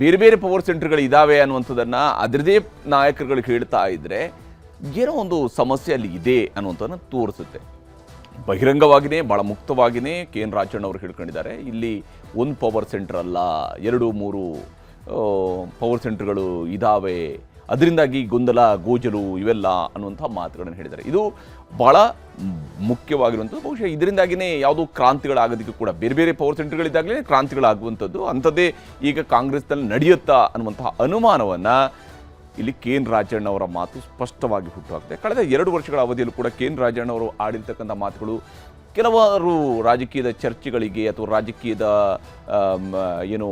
ಬೇರೆ ಬೇರೆ ಪವರ್ ಸೆಂಟರ್ಗಳು ಇದ್ದಾವೆ ಅನ್ನುವಂಥದ್ದನ್ನು ಅದರದೇ ನಾಯಕರುಗಳು ಹೇಳ್ತಾ ಇದ್ದರೆ ಏನೋ ಒಂದು ಸಮಸ್ಯೆ ಅಲ್ಲಿ ಇದೆ ಅನ್ನುವಂಥದ್ದನ್ನು ತೋರಿಸುತ್ತೆ. ಬಹಿರಂಗವಾಗಿಯೇ ಭಾಳ ಮುಕ್ತವಾಗಿಯೇ ಕೆ ಎನ್ ರಾಜಣ್ಣ ಅವರು ಹೇಳ್ಕೊಂಡಿದ್ದಾರೆ, ಇಲ್ಲಿ ಒಂದು ಪವರ್ ಸೆಂಟರ್ ಅಲ್ಲ, ಎರಡು, ಮೂರು ಪವರ್ ಸೆಂಟರ್ಗಳು ಇದ್ದಾವೆ ಅದರಿಂದಾಗಿ ಗೊಂದಲ, ಗೋಜಲು ಇವೆಲ್ಲ ಅನ್ನುವಂಥ ಮಾತುಗಳನ್ನು ಹೇಳಿದ್ದಾರೆ. ಇದು ಭಾಳ ಮುಖ್ಯವಾಗಿರುವಂಥದ್ದು. ಬಹುಶಃ ಇದರಿಂದಾಗಿಯೇ ಯಾವುದೋ ಕ್ರಾಂತಿಗಳಾಗೋದಕ್ಕೂ ಕೂಡ ಬೇರೆ ಬೇರೆ ಪವರ್ ಸೆಂಟರ್ಗಳಿದ್ದಾಗಲೇ ಕ್ರಾಂತಿಗಳಾಗುವಂಥದ್ದು. ಅಂಥದ್ದೇ ಈಗ ಕಾಂಗ್ರೆಸ್ನಲ್ಲಿ ನಡೆಯುತ್ತಾ ಅನ್ನುವಂತಹ ಅನುಮಾನವನ್ನು ಇಲ್ಲಿ ಕೆ ಎನ್ ರಾಜಣ್ಣ ಅವರ ಮಾತು ಸ್ಪಷ್ಟವಾಗಿ ಹುಟ್ಟುಹಾಕ್ತದೆ ಕಳೆದ ಎರಡು ವರ್ಷಗಳ ಅವಧಿಯಲ್ಲೂ ಕೂಡ ಕೆ ಎನ್ ರಾಜಣ್ಣ ಅವರು ಆಡಿರ್ತಕ್ಕಂಥ ಮಾತುಗಳು ಕೆಲವಾರು ರಾಜಕೀಯದ ಚರ್ಚೆಗಳಿಗೆ ಅಥವಾ ರಾಜಕೀಯದ ಏನು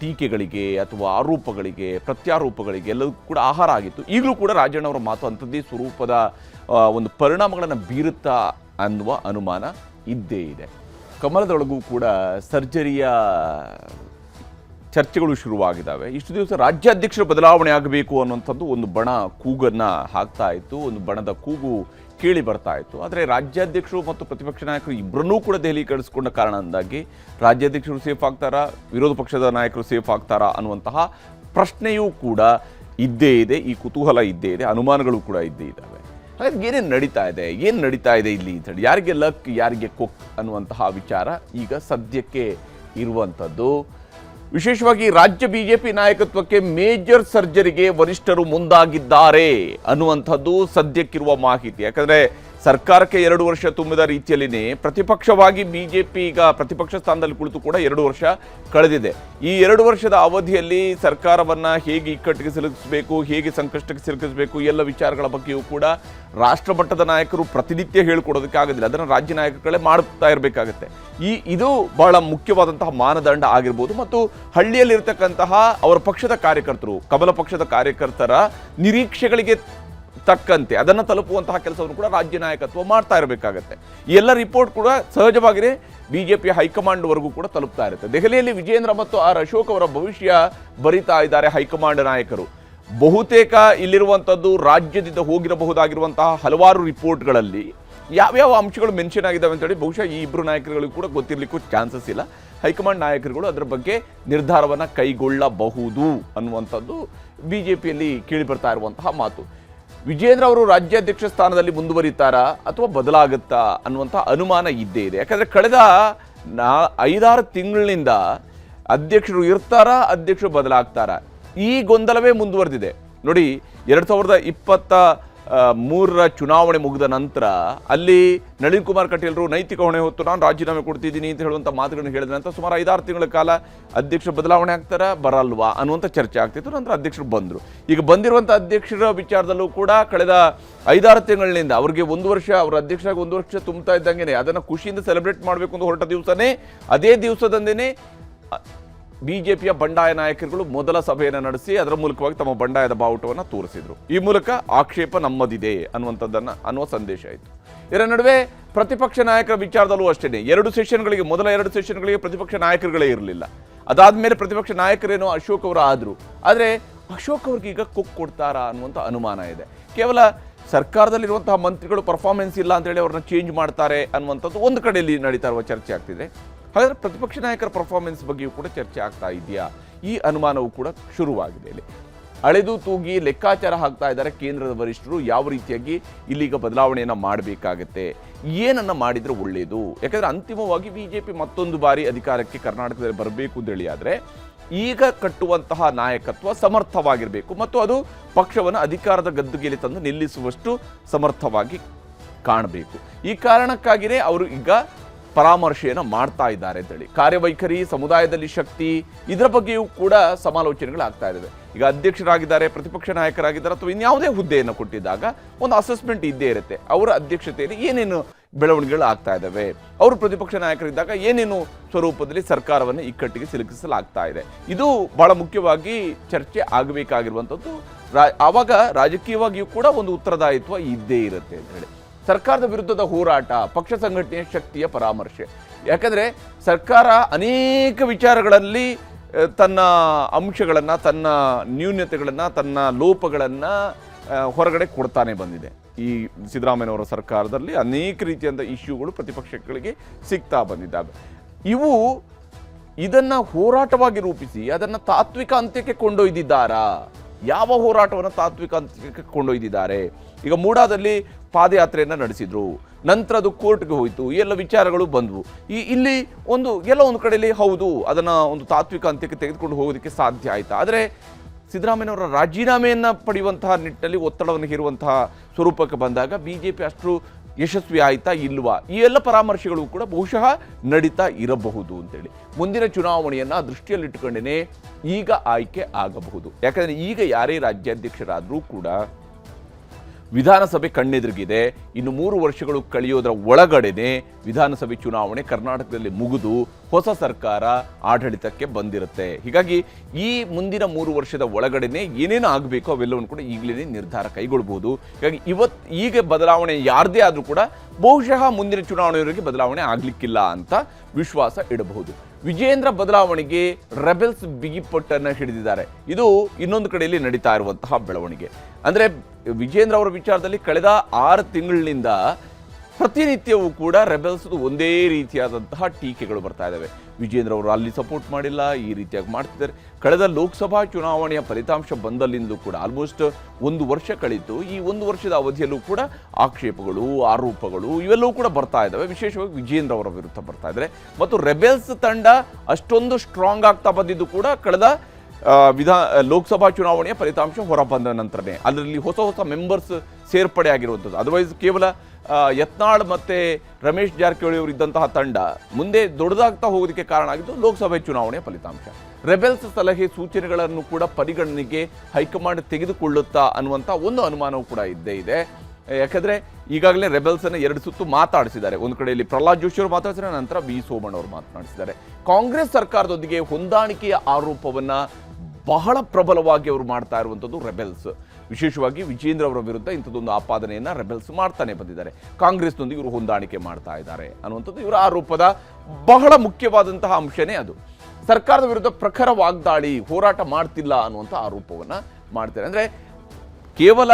ಟೀಕೆಗಳಿಗೆ ಅಥವಾ ಆರೋಪಗಳಿಗೆ, ಪ್ರತ್ಯಾರೋಪಗಳಿಗೆ ಎಲ್ಲವೂ ಕೂಡ ಆಹಾರ ಆಗಿತ್ತು. ಈಗಲೂ ಕೂಡ ರಾಜಣ್ಣವರ ಮಾತು ಅಂಥದ್ದೇ ಸ್ವರೂಪದ ಒಂದು ಪರಿಣಾಮಗಳನ್ನು ಬೀರುತ್ತಾ ಅನ್ನುವ ಅನುಮಾನ ಇದ್ದೇ ಇದೆ. ಕಮಲದೊಳಗೂ ಕೂಡ ಸರ್ಜರಿಯ ಚರ್ಚೆಗಳು ಶುರುವಾಗಿದ್ದಾವೆ. ಇಷ್ಟು ದಿವಸ ರಾಜ್ಯಾಧ್ಯಕ್ಷರು ಬದಲಾವಣೆ ಆಗಬೇಕು ಅನ್ನುವಂಥದ್ದು ಒಂದು ಬಣ ಕೂಗನ್ನು ಹಾಕ್ತಾ ಇತ್ತು. ಒಂದು ಬಣದ ಕೂಗು ಕೇಳಿ ಬರ್ತಾ ಇತ್ತು. ಆದರೆ ರಾಜ್ಯಾಧ್ಯಕ್ಷರು ಮತ್ತು ಪ್ರತಿಪಕ್ಷ ನಾಯಕರು ಇಬ್ಬರನ್ನೂ ಕೂಡ ದೆಹಲಿ ಕಳಿಸ್ಕೊಂಡ ಕಾರಣದಿಂದಾಗಿ ರಾಜ್ಯಾಧ್ಯಕ್ಷರು ಸೇಫ್ ಆಗ್ತಾರಾ, ವಿರೋಧ ಪಕ್ಷದ ನಾಯಕರು ಸೇಫ್ ಆಗ್ತಾರಾ ಅನ್ನುವಂತಹ ಪ್ರಶ್ನೆಯೂ ಕೂಡ ಇದ್ದೇ ಇದೆ, ಈ ಕುತೂಹಲ ಇದ್ದೇ ಇದೆ, ಅನುಮಾನಗಳು ಕೂಡ ಇದ್ದೇ ಇದ್ದಾವೆ. ಹಾಗಾದ್ರೆ ಏನೇನು ನಡೀತಾ ಇದೆ, ಏನು ನಡೀತಾ ಇದೆ ಇಲ್ಲಿ ಅಂತೇಳಿ ಯಾರಿಗೆ ಲಕ್, ಯಾರಿಗೆ ಕೊಕ್ ಅನ್ನುವಂತಹ ವಿಚಾರ ಈಗ ಸದ್ಯಕ್ಕೆ ಇರುವಂಥದ್ದು. ವಿಶೇಷವಾಗಿ ರಾಜ್ಯ ಬಿಜೆಪಿ ನಾಯಕತ್ವಕ್ಕೆ ಮೇಜರ್ ಸರ್ಜರಿಗೆ ವರಿಷ್ಠರು ಮುಂದಾಗಿದ್ದಾರೆ ಅನ್ನುವಂಥದ್ದು ಸದ್ಯಕ್ಕಿರುವ ಮಾಹಿತಿ. ಯಾಕಂದ್ರೆ ಸರ್ಕಾರಕ್ಕೆ ಎರಡು ವರ್ಷ ತುಂಬಿದ ರೀತಿಯಲ್ಲಿನೇ ಪ್ರತಿಪಕ್ಷವಾಗಿ ಬಿಜೆಪಿ ಈಗ ಪ್ರತಿಪಕ್ಷ ಸ್ಥಾನದಲ್ಲಿ ಕುಳಿತು ಕೂಡ ಎರಡು ವರ್ಷ ಕಳೆದಿದೆ. ಈ ಎರಡು ವರ್ಷದ ಅವಧಿಯಲ್ಲಿ ಸರ್ಕಾರವನ್ನು ಹೇಗೆ ಇಕ್ಕಟ್ಟಿಗೆ ಸಿಲುಕಿಸಬೇಕು, ಹೇಗೆ ಸಂಕಷ್ಟಕ್ಕೆ ಸಿಲುಕಿಸಬೇಕು, ಎಲ್ಲ ವಿಚಾರಗಳ ಬಗ್ಗೆಯೂ ಕೂಡ ರಾಷ್ಟ್ರ ಮಟ್ಟದ ನಾಯಕರು ಪ್ರತಿನಿತ್ಯ ಹೇಳ್ಕೊಡೋದಕ್ಕೆ ಆಗೋದಿಲ್ಲ. ಅದನ್ನು ರಾಜ್ಯ ನಾಯಕರುಗಳೇ ಮಾಡುತ್ತಾ ಇರಬೇಕಾಗತ್ತೆ. ಈ, ಇದು ಬಹಳ ಮುಖ್ಯವಾದಂತಹ ಮಾನದಂಡ ಆಗಿರ್ಬೋದು ಮತ್ತು ಹಳ್ಳಿಯಲ್ಲಿರ್ತಕ್ಕಂತಹ ಅವರ ಪಕ್ಷದ ಕಾರ್ಯಕರ್ತರು, ಕಮಲ ಪಕ್ಷದ ಕಾರ್ಯಕರ್ತರ ನಿರೀಕ್ಷೆಗಳಿಗೆ ತಕ್ಕಂತೆ, ಅದನ್ನು ತಲುಪುವಂತಹ ಕೆಲಸವನ್ನು ಕೂಡ ರಾಜ್ಯ ನಾಯಕತ್ವ ಮಾಡ್ತಾ ಇರಬೇಕಾಗತ್ತೆ. ಈ ಎಲ್ಲ ರಿಪೋರ್ಟ್ ಕೂಡ ಸಹಜವಾಗಿಯೇ ಬಿಜೆಪಿ ಹೈಕಮಾಂಡ್ವರೆಗೂ ಕೂಡ ತಲುಪ್ತಾ ಇರುತ್ತೆ. ದೆಹಲಿಯಲ್ಲಿ ವಿಜೇಂದ್ರ ಮತ್ತು ಆರ್ ಅಶೋಕ್ ಅವರ ಭವಿಷ್ಯ ಬರಿತಾ ಇದ್ದಾರೆ ಹೈಕಮಾಂಡ್ ನಾಯಕರು. ಬಹುತೇಕ ಇಲ್ಲಿರುವಂಥದ್ದು ರಾಜ್ಯದಿಂದ ಹೋಗಿರಬಹುದಾಗಿರುವಂತಹ ಹಲವಾರು ರಿಪೋರ್ಟ್ಗಳಲ್ಲಿ ಯಾವ್ಯಾವ ಅಂಶಗಳು ಮೆನ್ಷನ್ ಆಗಿದ್ದಾವೆ ಅಂತೇಳಿ ಬಹುಶಃ ಈ ಇಬ್ಬರು ನಾಯಕರುಗಳಿಗೂ ಕೂಡ ಗೊತ್ತಿರಲಿಕ್ಕೂ ಚಾನ್ಸಸ್ ಇಲ್ಲ. ಹೈಕಮಾಂಡ್ ನಾಯಕರುಗಳು ಅದರ ಬಗ್ಗೆ ನಿರ್ಧಾರವನ್ನು ಕೈಗೊಳ್ಳಬಹುದು ಅನ್ನುವಂಥದ್ದು ಬಿ ಜೆ ಪಿಯಲ್ಲಿ ಕೇಳಿ ಬರ್ತಾ ಇರುವಂತಹ ಮಾತು. ವಿಜೇಂದ್ರ ಅವರು ರಾಜ್ಯಾಧ್ಯಕ್ಷ ಸ್ಥಾನದಲ್ಲಿ ಮುಂದುವರಿತಾರಾ ಅಥವಾ ಬದಲಾಗುತ್ತಾ ಅನ್ನುವಂಥ ಅನುಮಾನ ಇದ್ದೇ ಇದೆ. ಯಾಕಂದರೆ ಕಳೆದ ನಾ ಐದಾರು ತಿಂಗಳಿನಿಂದ ಅಧ್ಯಕ್ಷರು ಇರ್ತಾರಾ, ಅಧ್ಯಕ್ಷರು ಬದಲಾಗ್ತಾರಾ? ಈ ಗೊಂದಲವೇ ಮುಂದುವರೆದಿದೆ. ನೋಡಿ, ಎರಡು ಸಾವಿರದ ಇಪ್ಪತ್ತ ಮೂರರ ಚುನಾವಣೆ ಮುಗಿದ ನಂತರ ಅಲ್ಲಿ ನಳಿನ್ ಕುಮಾರ್ ಕಟೀಲ್ರು, ನೈತಿಕ ಹೊಣೆ ಹೊತ್ತು ನಾನು ರಾಜೀನಾಮೆ ಕೊಡ್ತಿದ್ದೀನಿ ಅಂತ ಹೇಳುವಂಥ ಮಾತುಗಳನ್ನು ಹೇಳಿದ ನಂತರ ಸುಮಾರು ಐದಾರು ತಿಂಗಳ ಕಾಲ ಅಧ್ಯಕ್ಷರು ಬದಲಾವಣೆ ಆಗ್ತಾರ, ಬರಲ್ವಾ ಅನ್ನುವಂಥ ಚರ್ಚೆ ಆಗ್ತಿತ್ತು. ನಂತರ ಅಧ್ಯಕ್ಷರು ಬಂದರು. ಈಗ ಬಂದಿರುವಂಥ ಅಧ್ಯಕ್ಷರ ವಿಚಾರದಲ್ಲೂ ಕೂಡ ಕಳೆದ ಐದಾರು ತಿಂಗಳಿನಿಂದ ಅವರಿಗೆ ಒಂದು ವರ್ಷ, ಅವರ ಅಧ್ಯಕ್ಷರಾಗಿ ಒಂದು ವರ್ಷ ತುಂಬ್ತಾ ಇದ್ದಂಗೆ ಅದನ್ನು ಖುಷಿಯಿಂದ ಸೆಲೆಬ್ರೇಟ್ ಮಾಡಬೇಕು ಅಂತ ಹೊರಟ ದಿವಸನೇ, ಅದೇ ದಿವಸದಂದೇನೆ ಬಿಜೆಪಿಯ ಬಂಡಾಯ ನಾಯಕರುಗಳು ಮೊದಲ ಸಭೆಯನ್ನು ನಡೆಸಿ ಅದರ ಮೂಲಕವಾಗಿ ತಮ್ಮ ಬಂಡಾಯದ ಬಾವುಟವನ್ನು ತೋರಿಸಿದ್ರು. ಈ ಮೂಲಕ ಆಕ್ಷೇಪ ನಮ್ಮದಿದೆ ಅನ್ನುವಂಥದ್ದನ್ನು ಅನ್ನುವ ಸಂದೇಶ ಆಯಿತು. ಇದರ ನಡುವೆ ಪ್ರತಿಪಕ್ಷ ನಾಯಕರ ವಿಚಾರದಲ್ಲೂ ಅಷ್ಟೇ ಎರಡು ಸೆಷನ್ಗಳಿಗೆ, ಮೊದಲ ಎರಡು ಸೆಷನ್ಗಳಿಗೆ ಪ್ರತಿಪಕ್ಷ ನಾಯಕರುಗಳೇ ಇರಲಿಲ್ಲ. ಅದಾದ್ಮೇಲೆ ಪ್ರತಿಪಕ್ಷ ನಾಯಕರೇನೋ ಅಶೋಕ್ ಅವರು ಆದರು. ಆದರೆ ಅಶೋಕ್ ಅವ್ರಿಗೆ ಈಗ ಕುಕ್ ಕೊಡ್ತಾರಾ ಅನ್ನುವಂಥ ಅನುಮಾನ ಇದೆ. ಕೇವಲ ಸರ್ಕಾರದಲ್ಲಿರುವಂತಹ ಮಂತ್ರಿಗಳು ಪರ್ಫಾರ್ಮೆನ್ಸ್ ಇಲ್ಲ ಅಂತೇಳಿ ಅವ್ರನ್ನ ಚೇಂಜ್ ಮಾಡ್ತಾರೆ ಅನ್ನುವಂಥದ್ದು ಒಂದು ಕಡೆಯಲ್ಲಿ ನಡೀತಾ ಇರುವ ಚರ್ಚೆ ಆಗ್ತಿದೆ. ಹಾಗಾದ್ರೆ ಪ್ರತಿಪಕ್ಷ ನಾಯಕರ ಪರ್ಫಾರ್ಮೆನ್ಸ್ ಬಗ್ಗೆಯೂ ಕೂಡ ಚರ್ಚೆ ಆಗ್ತಾ ಇದೆಯಾ? ಈ ಅನುಮಾನವೂ ಕೂಡ ಶುರುವಾಗಿದೆ ಇಲ್ಲಿ. ಅಳೆದು ತೂಗಿ ಲೆಕ್ಕಾಚಾರ ಹಾಕ್ತಾ ಇದ್ದಾರೆ ಕೇಂದ್ರದ ವರಿಷ್ಠರು. ಯಾವ ರೀತಿಯಾಗಿ ಇಲ್ಲಿಗ ಬದಲಾವಣೆಯನ್ನು ಮಾಡಬೇಕಾಗತ್ತೆ? ಏನನ್ನ ಮಾಡಿದ್ರೆ ಒಳ್ಳೆಯದು ಯಾಕಂದ್ರೆ ಅಂತಿಮವಾಗಿ ಬಿಜೆಪಿ ಮತ್ತೊಂದು ಬಾರಿ ಅಧಿಕಾರಕ್ಕೆ ಕರ್ನಾಟಕದಲ್ಲಿ ಬರಬೇಕು ಅಂತ ಹೇಳಿ ಆದರೆ ಈಗ ಕಟ್ಟುವಂತಹ ನಾಯಕತ್ವ ಸಮರ್ಥವಾಗಿರಬೇಕು ಮತ್ತು ಅದು ಪಕ್ಷವನ್ನು ಅಧಿಕಾರದ ಗದ್ದುಗೆಯಲ್ಲಿ ತಂದು ನಿಲ್ಲಿಸುವಷ್ಟು ಸಮರ್ಥವಾಗಿ ಕಾಣಬೇಕು. ಈ ಕಾರಣಕ್ಕಾಗಿಯೇ ಅವರು ಈಗ ಪರಾಮರ್ಶೆಯನ್ನು ಮಾಡ್ತಾ ಇದ್ದಾರೆ ಅಂತೇಳಿ ಕಾರ್ಯವೈಖರಿ, ಸಮುದಾಯದಲ್ಲಿ ಶಕ್ತಿ, ಇದರ ಬಗ್ಗೆಯೂ ಕೂಡ ಸಮಾಲೋಚನೆಗಳಾಗ್ತಾ ಇದ್ದಾವೆ. ಈಗ ಅಧ್ಯಕ್ಷರಾಗಿದ್ದಾರೆ, ಪ್ರತಿಪಕ್ಷ ನಾಯಕರಾಗಿದ್ದಾರೆ ಅಥವಾ ಇನ್ಯಾವುದೇ ಹುದ್ದೆಯನ್ನು ಕೊಟ್ಟಿದ್ದಾಗ ಒಂದು ಅಸೆಸ್ಮೆಂಟ್ ಇದ್ದೇ ಇರುತ್ತೆ. ಅವರ ಅಧ್ಯಕ್ಷತೆಯಲ್ಲಿ ಏನೇನು ಬೆಳವಣಿಗೆಗಳು ಆಗ್ತಾ ಇದ್ದಾವೆ? ಅವರು ಪ್ರತಿಪಕ್ಷ ನಾಯಕರಿದ್ದಾಗ ಏನೇನು ಸ್ವರೂಪದಲ್ಲಿ ಸರ್ಕಾರವನ್ನು ಇಕ್ಕಟ್ಟಿಗೆ ಸಿಲುಕಿಸಲಾಗ್ತಾ ಇದೆ? ಇದು ಬಹಳ ಮುಖ್ಯವಾಗಿ ಚರ್ಚೆ ಆಗಬೇಕಾಗಿರುವಂಥದ್ದು ರಾ, ಆವಾಗ ರಾಜಕೀಯವಾಗಿಯೂ ಕೂಡ ಒಂದು ಉತ್ತರದಾಯಿತ್ವ ಇದ್ದೇ ಇರುತ್ತೆ ಅಂತ ಹೇಳಿ. ಸರ್ಕಾರದ ವಿರುದ್ಧದ ಹೋರಾಟ, ಪಕ್ಷ ಸಂಘಟನೆಯ ಶಕ್ತಿಯ ಪರಾಮರ್ಶೆ. ಯಾಕಂದರೆ ಸರ್ಕಾರ ಅನೇಕ ವಿಚಾರಗಳಲ್ಲಿ ತನ್ನ ಅಂಶಗಳನ್ನು, ತನ್ನ ನ್ಯೂನ್ಯತೆಗಳನ್ನು ತನ್ನ ಲೋಪಗಳನ್ನು ಹೊರಗಡೆ ಕೊಡ್ತಾನೆ ಬಂದಿದೆ. ಈ ಸಿದ್ದರಾಮಯ್ಯನವರ ಸರ್ಕಾರದಲ್ಲಿ ಅನೇಕ ರೀತಿಯಾದ ಇಶ್ಯೂಗಳು ಪ್ರತಿಪಕ್ಷಗಳಿಗೆ ಸಿಗ್ತಾ ಬಂದಿದ್ದಾವೆ. ಇವು ಇದನ್ನು ಹೋರಾಟವಾಗಿ ರೂಪಿಸಿ, ಅದನ್ನು ತಾತ್ವಿಕ ಅಂತ್ಯಕ್ಕೆ ಕೊಂಡೊಯ್ದಿದ್ದಾರಾ? ಯಾವ ಹೋರಾಟವನ್ನು ತಾತ್ವಿಕ ಅಂತ್ಯಕ್ಕೆ ಕೊಂಡೊಯ್ದಿದ್ದಾರೆ? ಈಗ ಮೂಡಾದಲ್ಲಿ ಪಾದಯಾತ್ರೆಯನ್ನು ನಡೆಸಿದ್ರು. ನಂತರ ಅದು ಕೋರ್ಟ್ಗೆ ಹೋಯಿತು. ಎಲ್ಲ ವಿಚಾರಗಳು ಬಂದವು. ಈ ಇಲ್ಲಿ ಒಂದು, ಎಲ್ಲ ಒಂದು ಕಡೆಯಲ್ಲಿ ಹೌದು, ಅದನ್ನು ಒಂದು ತಾತ್ವಿಕ ಅಂತ್ಯಕ್ಕೆ ತೆಗೆದುಕೊಂಡು ಹೋಗೋದಕ್ಕೆ ಸಾಧ್ಯ ಆಯಿತು? ಆದರೆ ಸಿದ್ದರಾಮಯ್ಯನವರ ರಾಜೀನಾಮೆಯನ್ನು ಪಡೆಯುವಂತಹ ನಿಟ್ಟಿನಲ್ಲಿ ಒತ್ತಡವನ್ನು ಹೇರುವಂತಹ ಸ್ವರೂಪಕ್ಕೆ ಬಂದಾಗ ಬಿ ಜೆ ಪಿ ಅಷ್ಟು ಯಶಸ್ವಿ ಆಯ್ತಾ ಇಲ್ವಾ? ಈ ಎಲ್ಲ ಪರಾಮರ್ಶೆಗಳು ಕೂಡ ಬಹುಶಃ ನಡೀತಾ ಇರಬಹುದು ಅಂತೇಳಿ. ಮುಂದಿನ ಚುನಾವಣೆಯನ್ನು ದೃಷ್ಟಿಯಲ್ಲಿಟ್ಟುಕೊಂಡೇ ಈಗ ಆಯ್ಕೆ ಆಗಬಹುದು. ಯಾಕಂದರೆ ಈಗ ಯಾರೇ ರಾಜ್ಯಾಧ್ಯಕ್ಷರಾದರೂ ಕೂಡ ವಿಧಾನಸಭೆ ಕಣ್ಣೆದುರಿಗಿದೆ. ಇನ್ನು ಮೂರು ವರ್ಷಗಳು ಕಳೆಯೋದರ ಒಳಗಡೆನೆ ವಿಧಾನಸಭೆ ಚುನಾವಣೆ ಕರ್ನಾಟಕದಲ್ಲಿ ಮುಗಿದು ಹೊಸ ಸರ್ಕಾರ ಆಡಳಿತಕ್ಕೆ ಬಂದಿರುತ್ತೆ. ಹೀಗಾಗಿ ಈ ಮುಂದಿನ ಮೂರು ವರ್ಷದ ಒಳಗಡೆನೆ ಏನೇನು ಆಗಬೇಕೋ ಅವೆಲ್ಲವನ್ನು ಕೂಡ ಈಗಲೇ ನಿರ್ಧಾರ ಕೈಗೊಳ್ಳಬಹುದು ಹೀಗಾಗಿ ಇವತ್ತು ಈಗ ಬದಲಾವಣೆ ಯಾರದೇ ಆದರೂ ಕೂಡ ಬಹುಶಃ ಮುಂದಿನ ಚುನಾವಣೆಯವರೆಗೆ ಬದಲಾವಣೆ ಆಗಲಿಕ್ಕಿಲ್ಲ ಅಂತ ವಿಶ್ವಾಸ ಇಡಬಹುದು. ವಿಜೇಂದ್ರ ಬದಲಾವಣೆಗೆ ರೆಬೆಲ್ಸ್ ಬಿಗಿಪಟ್ಟನ್ನು ಹಿಡಿದಿದ್ದಾರೆ. ಇದು ಇನ್ನೊಂದು ಕಡೆಯಲ್ಲಿ ನಡೀತಾ ಇರುವಂತಹ ಬೆಳವಣಿಗೆ. ಅಂದರೆ ವಿಜೇಂದ್ರ ಅವರ ವಿಚಾರದಲ್ಲಿ ಕಳೆದ ಆರು ತಿಂಗಳಿನಿಂದ ಪ್ರತಿನಿತ್ಯವೂ ಕೂಡ ರೆಬೆಲ್ಸ್ ಒಂದೇ ರೀತಿಯಾದಂತಹ ಟೀಕೆಗಳು ಬರ್ತಾ ಇದ್ದಾವೆ ವಿಜೇಂದ್ರ ಅವರು ಅಲ್ಲಿ ಸಪೋರ್ಟ್ ಮಾಡಿಲ್ಲ, ಈ ರೀತಿಯಾಗಿ ಮಾಡ್ತಿದ್ದಾರೆ. ಕಳೆದ ಲೋಕಸಭಾ ಚುನಾವಣೆಯ ಫಲಿತಾಂಶ ಬಂದಲ್ಲಿಂದಲೂ ಕೂಡ, ಆಲ್ಮೋಸ್ಟ್ ಒಂದು ವರ್ಷ ಕಳೀತು. ಈ ಒಂದು ವರ್ಷದ ಅವಧಿಯಲ್ಲೂ ಕೂಡ ಆಕ್ಷೇಪಗಳು, ಆರೋಪಗಳು ಇವೆಲ್ಲವೂ ಕೂಡ ಬರ್ತಾ ಇದ್ದಾವೆ ವಿಶೇಷವಾಗಿ ವಿಜೇಂದ್ರ ಅವರ ವಿರುದ್ಧ ಬರ್ತಾ ಇದ್ದಾರೆ ಮತ್ತು ರೆಬೆಲ್ಸ್ ತಂಡ ಅಷ್ಟೊಂದು ಸ್ಟ್ರಾಂಗ್ ಆಗ್ತಾ ಬಂದಿದ್ದು ಕೂಡ ಕಳೆದ ವಿಧಾ ಲೋಕಸಭಾ ಚುನಾವಣೆಯ ಫಲಿತಾಂಶ ಹೊರಬಂದ ನಂತರನೇ. ಅದರಲ್ಲಿ ಹೊಸ ಹೊಸ ಮೆಂಬರ್ಸ್ ಸೇರ್ಪಡೆ ಆಗಿರುವಂಥದ್ದು. ಅದರ್ವೈಸ್ ಕೇವಲ ಯತ್ನಾಳ್ ಮತ್ತು ರಮೇಶ್ ಜಾರಕಿಹೊಳಿ ಅವರು ಇದ್ದಂತಹ ತಂಡ ಮುಂದೆ ದೊಡ್ಡದಾಗ್ತಾ ಹೋಗೋದಕ್ಕೆ ಕಾರಣ ಆಗಿದ್ದು ಲೋಕಸಭೆ ಚುನಾವಣೆಯ ಫಲಿತಾಂಶ. ರೆಬೆಲ್ಸ್ ಸಲಹೆ ಸೂಚನೆಗಳನ್ನು ಕೂಡ ಪರಿಗಣನೆಗೆ ಹೈಕಮಾಂಡ್ ತೆಗೆದುಕೊಳ್ಳುತ್ತಾ ಅನ್ನುವಂಥ ಒಂದು ಅನುಮಾನವೂ ಕೂಡ ಇದ್ದೇ ಇದೆ. ಯಾಕಂದರೆ ಈಗಾಗಲೇ ರೆಬೆಲ್ಸನ್ನು ಎರಡು ಸುತ್ತು ಮಾತಾಡಿಸಿದ್ದಾರೆ. ಒಂದು ಕಡೆಯಲ್ಲಿ ಪ್ರಹ್ಲಾದ್ ಜೋಶಿ ಅವರು ಮಾತಾಡಿಸಿದ್ದಾರೆ, ನಂತರ ವಿ ಸೋಮಣ್ಣ ಅವರು ಮಾತನಾಡಿಸಿದ್ದಾರೆ. ಕಾಂಗ್ರೆಸ್ ಸರ್ಕಾರದೊಂದಿಗೆ ಹೊಂದಾಣಿಕೆಯ ಆರೋಪವನ್ನ ಬಹಳ ಪ್ರಬಲವಾಗಿ ಅವರು ಮಾಡ್ತಾ ಇರುವಂಥದ್ದು ರೆಬೆಲ್ಸ್. ವಿಶೇಷವಾಗಿ ವಿಜೇಂದ್ರ ಅವರ ವಿರುದ್ಧ ಇಂಥದ್ದೊಂದು ಆಪಾದನೆಯನ್ನು ರೆಬೆಲ್ಸ್ ಮಾಡ್ತಾನೆ ಬಂದಿದ್ದಾರೆ. ಕಾಂಗ್ರೆಸ್ನೊಂದಿಗೆ ಇವರು ಹೊಂದಾಣಿಕೆ ಮಾಡ್ತಾ ಇದ್ದಾರೆ ಅನ್ನುವಂಥದ್ದು ಇವರ ಆರೋಪದ ಬಹಳ ಮುಖ್ಯವಾದಂತಹ ಅಂಶನೇ ಅದು. ಸರ್ಕಾರದ ವಿರುದ್ಧ ಪ್ರಖರ ವಾಗ್ದಾಳಿ, ಹೋರಾಟ ಮಾಡ್ತಿಲ್ಲ ಅನ್ನುವಂಥ ಆರೋಪವನ್ನು ಮಾಡ್ತಾರೆ. ಅಂದರೆ ಕೇವಲ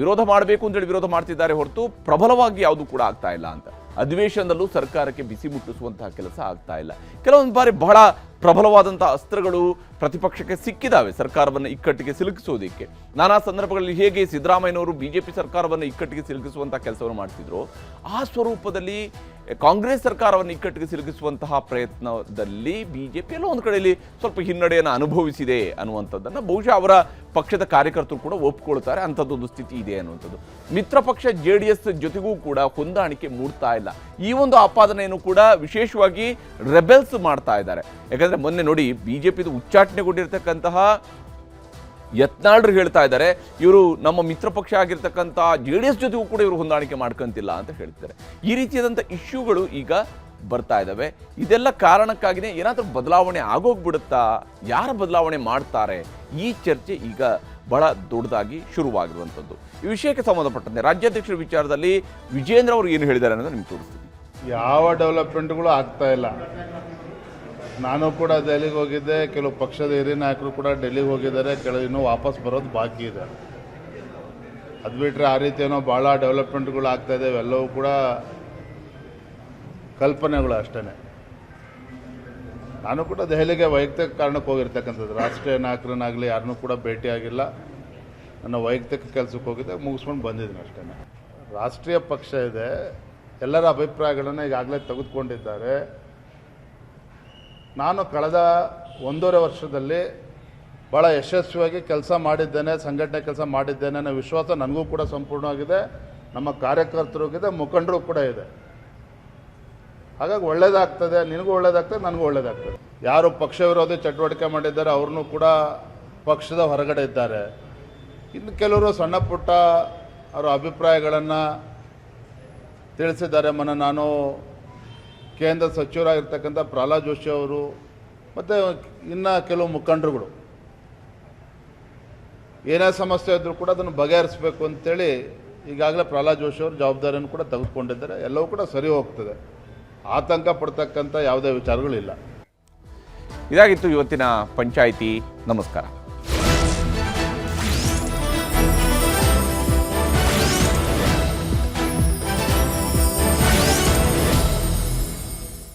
ವಿರೋಧ ಮಾಡಬೇಕು ಅಂತೇಳಿ ವಿರೋಧ ಮಾಡ್ತಿದ್ದಾರೆ ಹೊರತು ಪ್ರಬಲವಾಗಿ ಯಾವುದು ಕೂಡ ಆಗ್ತಾ ಇಲ್ಲ ಅಂತ. ಅಧಿವೇಶನದಲ್ಲೂ ಸರ್ಕಾರಕ್ಕೆ ಬಿಸಿ ಮುಟ್ಟಿಸುವಂತಹ ಕೆಲಸ ಆಗ್ತಾ ಇಲ್ಲ. ಕೆಲವೊಂದು ಬಾರಿ ಬಹಳ ಪ್ರಬಲವಾದಂತಹ ಅಸ್ತ್ರಗಳು ಪ್ರತಿಪಕ್ಷಕ್ಕೆ ಸಿಕ್ಕಿದಾವೆ. ಸರ್ಕಾರವನ್ನು ಇಕ್ಕಟ್ಟಿಗೆ ಸಿಲುಕಿಸೋದಕ್ಕೆ. ನಾನಾ ಸಂದರ್ಭಗಳಲ್ಲಿ ಹೇಗೆ ಸಿದ್ದರಾಮಯ್ಯನವರು ಬಿಜೆಪಿ ಸರ್ಕಾರವನ್ನು ಇಕ್ಕಟ್ಟಿಗೆ ಸಿಲುಕಿಸುವಂಥ ಕೆಲಸವನ್ನು ಮಾಡ್ತಿದ್ರು, ಆ ಸ್ವರೂಪದಲ್ಲಿ ಕಾಂಗ್ರೆಸ್ ಸರ್ಕಾರವನ್ನು ಇಕ್ಕಟ್ಟಿಗೆ ಸಿಲುಕಿಸುವಂತಹ ಪ್ರಯತ್ನದಲ್ಲಿ ಬಿ ಜೆ ಪಿ ಎಲ್ಲೋ ಒಂದು ಕಡೆಯಲ್ಲಿ ಸ್ವಲ್ಪ ಹಿನ್ನಡೆಯನ್ನು ಅನುಭವಿಸಿದೆ ಅನ್ನುವಂಥದ್ದನ್ನು ಬಹುಶಃ ಅವರ ಪಕ್ಷದ ಕಾರ್ಯಕರ್ತರು ಕೂಡ ಒಪ್ಕೊಳ್ತಾರೆ. ಅಂಥದ್ದೊಂದು ಸ್ಥಿತಿ ಇದೆ ಅನ್ನುವಂಥದ್ದು. ಮಿತ್ರ ಪಕ್ಷ ಜೆ ಡಿ ಎಸ್ ಜೊತೆಗೂ ಕೂಡ ಹೊಂದಾಣಿಕೆ ಮೂಡ್ತಾ ಇಲ್ಲ. ಈ ಒಂದು ಆಪಾದನೆಯನ್ನು ಕೂಡ ವಿಶೇಷವಾಗಿ ರೆಬೆಲ್ಸ್ ಮಾಡ್ತಾ ಇದ್ದಾರೆ. ಯಾಕಂದರೆ ಮೊನ್ನೆ ನೋಡಿ ಬಿ ಜೆ ಪಿದು ಉಚ್ಚಾಟನೆಗೊಂಡಿರ್ತಕ್ಕಂತಹ ಯತ್ನಾಳ್ರು ಹೇಳ್ತಾ ಇದ್ದಾರೆ, ಇವರು ನಮ್ಮ ಮಿತ್ರ ಪಕ್ಷ ಆಗಿರ್ತಕ್ಕಂಥ ಜೆ ಡಿ ಎಸ್ ಜೊತೆಗೂ ಕೂಡ ಇವರು ಹೊಂದಾಣಿಕೆ ಮಾಡ್ಕೊಂತಿಲ್ಲ ಅಂತ ಹೇಳ್ತಾರೆ ಈ ರೀತಿಯಾದಂಥ ಇಶ್ಯೂಗಳು ಈಗ ಬರ್ತಾ ಇದ್ದಾವೆ ಇದೆಲ್ಲ ಕಾರಣಕ್ಕಾಗಿನೇ ಏನಾದರೂ ಬದಲಾವಣೆ ಆಗೋಗ್ಬಿಡುತ್ತಾ? ಯಾರು ಬದಲಾವಣೆ ಮಾಡ್ತಾರೆ? ಈ ಚರ್ಚೆ ಈಗ ಬಹಳ ದೊಡ್ಡದಾಗಿ ಶುರುವಾಗಿರುವಂಥದ್ದು. ಈ ವಿಷಯಕ್ಕೆ ಸಂಬಂಧಪಟ್ಟಂತೆ ರಾಜ್ಯಾಧ್ಯಕ್ಷರ ವಿಚಾರದಲ್ಲಿ ವಿಜೇಂದ್ರ ಅವರು ಏನು ಹೇಳಿದ್ದಾರೆ ಅನ್ನೋದು ನಿಮ್ಗೆ ತೋರಿಸ್ತೀನಿ. ಯಾವ ಡೆವಲಪ್ಮೆಂಟ್ಗಳು ಆಗ್ತಾ ಇಲ್ಲ. ನಾನು ಕೂಡ ದೆಹಲಿಗೆ ಹೋಗಿದ್ದೆ, ಕೆಲವು ಪಕ್ಷದ ಹಿರಿಯ ನಾಯಕರು ಕೂಡ ಡೆಲ್ಲಿಗೆ ಹೋಗಿದ್ದಾರೆ ಕೆಲವು ಇನ್ನೂ ವಾಪಸ್ ಬರೋದು ಬಾಕಿ ಇದೆ. ಅದು ಬಿಟ್ಟರೆ ಆ ರೀತಿ ಏನೋ ಭಾಳ ಡೆವಲಪ್ಮೆಂಟ್ಗಳು ಆಗ್ತಾ ಇದೆ ಎಲ್ಲವೂ ಕೂಡ ಕಲ್ಪನೆಗಳು ಅಷ್ಟೇ ನಾನು ಕೂಡ ದೆಹಲಿಗೆ ವೈಯಕ್ತಿಕ ಕಾರಣಕ್ಕೆ ಹೋಗಿರ್ತಕ್ಕಂಥದ್ದು. ರಾಷ್ಟ್ರೀಯ ನಾಯಕರನ್ನಾಗಲಿ ಯಾರನ್ನೂ ಕೂಡ ಭೇಟಿಯಾಗಿಲ್ಲ. ನನ್ನ ವೈಯಕ್ತಿಕ ಕೆಲಸಕ್ಕೆ ಹೋಗಿದ್ದೆ, ಮುಗಿಸ್ಕೊಂಡು ಬಂದಿದ್ದೀನಿ ಅಷ್ಟೇ ರಾಷ್ಟ್ರೀಯ ಪಕ್ಷ ಇದೆ, ಎಲ್ಲರ ಅಭಿಪ್ರಾಯಗಳನ್ನು ಈಗಾಗಲೇ ತೆಗೆದುಕೊಂಡಿದ್ದಾರೆ. ನಾನು ಕಳೆದ ಒಂದೂವರೆ ವರ್ಷದಲ್ಲಿ ಭಾಳ ಯಶಸ್ವಿಯಾಗಿ ಕೆಲಸ ಮಾಡಿದ್ದೇನೆ, ಸಂಘಟನೆ ಕೆಲಸ ಮಾಡಿದ್ದೇನೆ ಅನ್ನೋ ವಿಶ್ವಾಸ ನನಗೂ ಕೂಡ ಸಂಪೂರ್ಣವಾಗಿದೆ, ನಮ್ಮ ಕಾರ್ಯಕರ್ತರಿಗಿದೆ ಮುಖಂಡರು ಕೂಡ ಇದೆ. ಹಾಗಾಗಿ ಒಳ್ಳೇದಾಗ್ತದೆ, ನಿನಗೂ ಒಳ್ಳೇದಾಗ್ತದೆ, ನನಗೂ ಒಳ್ಳೇದಾಗ್ತದೆ. ಯಾರು ಪಕ್ಷ ವಿರೋಧಿ ಚಟುವಟಿಕೆ ಮಾಡಿದ್ದಾರೆ, ಅವ್ರನ್ನೂ ಕೂಡ ಪಕ್ಷದ ಹೊರಗಡೆ ಇದ್ದಾರೆ. ಇನ್ನು ಕೆಲವರು ಸಣ್ಣ ಪುಟ್ಟ ಅವರ ಅಭಿಪ್ರಾಯಗಳನ್ನು ತಿಳಿಸಿದ್ದಾರೆ ಮನ ನಾನು ಕೇಂದ್ರ ಸಚಿವರಾಗಿರ್ತಕ್ಕಂಥ ಪ್ರಹ್ಲಾದ್ ಜೋಶಿ ಅವರು, ಮತ್ತು ಇನ್ನು ಕೆಲವು ಮುಖಂಡರುಗಳು. ಏನೇ ಸಮಸ್ಯೆ ಇದ್ದರೂ ಕೂಡ ಅದನ್ನು ಬಗೆಹರಿಸಬೇಕು ಅಂತೇಳಿ ಈಗಾಗಲೇ ಪ್ರಹ್ಲಾದ್ ಜೋಶಿ ಅವರು ಜವಾಬ್ದಾರಿಯನ್ನು ಕೂಡ ತೆಗೆದುಕೊಂಡಿದ್ದಾರೆ. ಎಲ್ಲವೂ ಕೂಡ ಸರಿ ಹೋಗ್ತದೆ. ಆತಂಕ ಪಡ್ತಕ್ಕಂಥ ಯಾವುದೇ ವಿಚಾರಗಳಿಲ್ಲ. ಇದಾಗಿತ್ತು ಇವತ್ತಿನ ಪಂಚಾಯಿತಿ. ನಮಸ್ಕಾರ.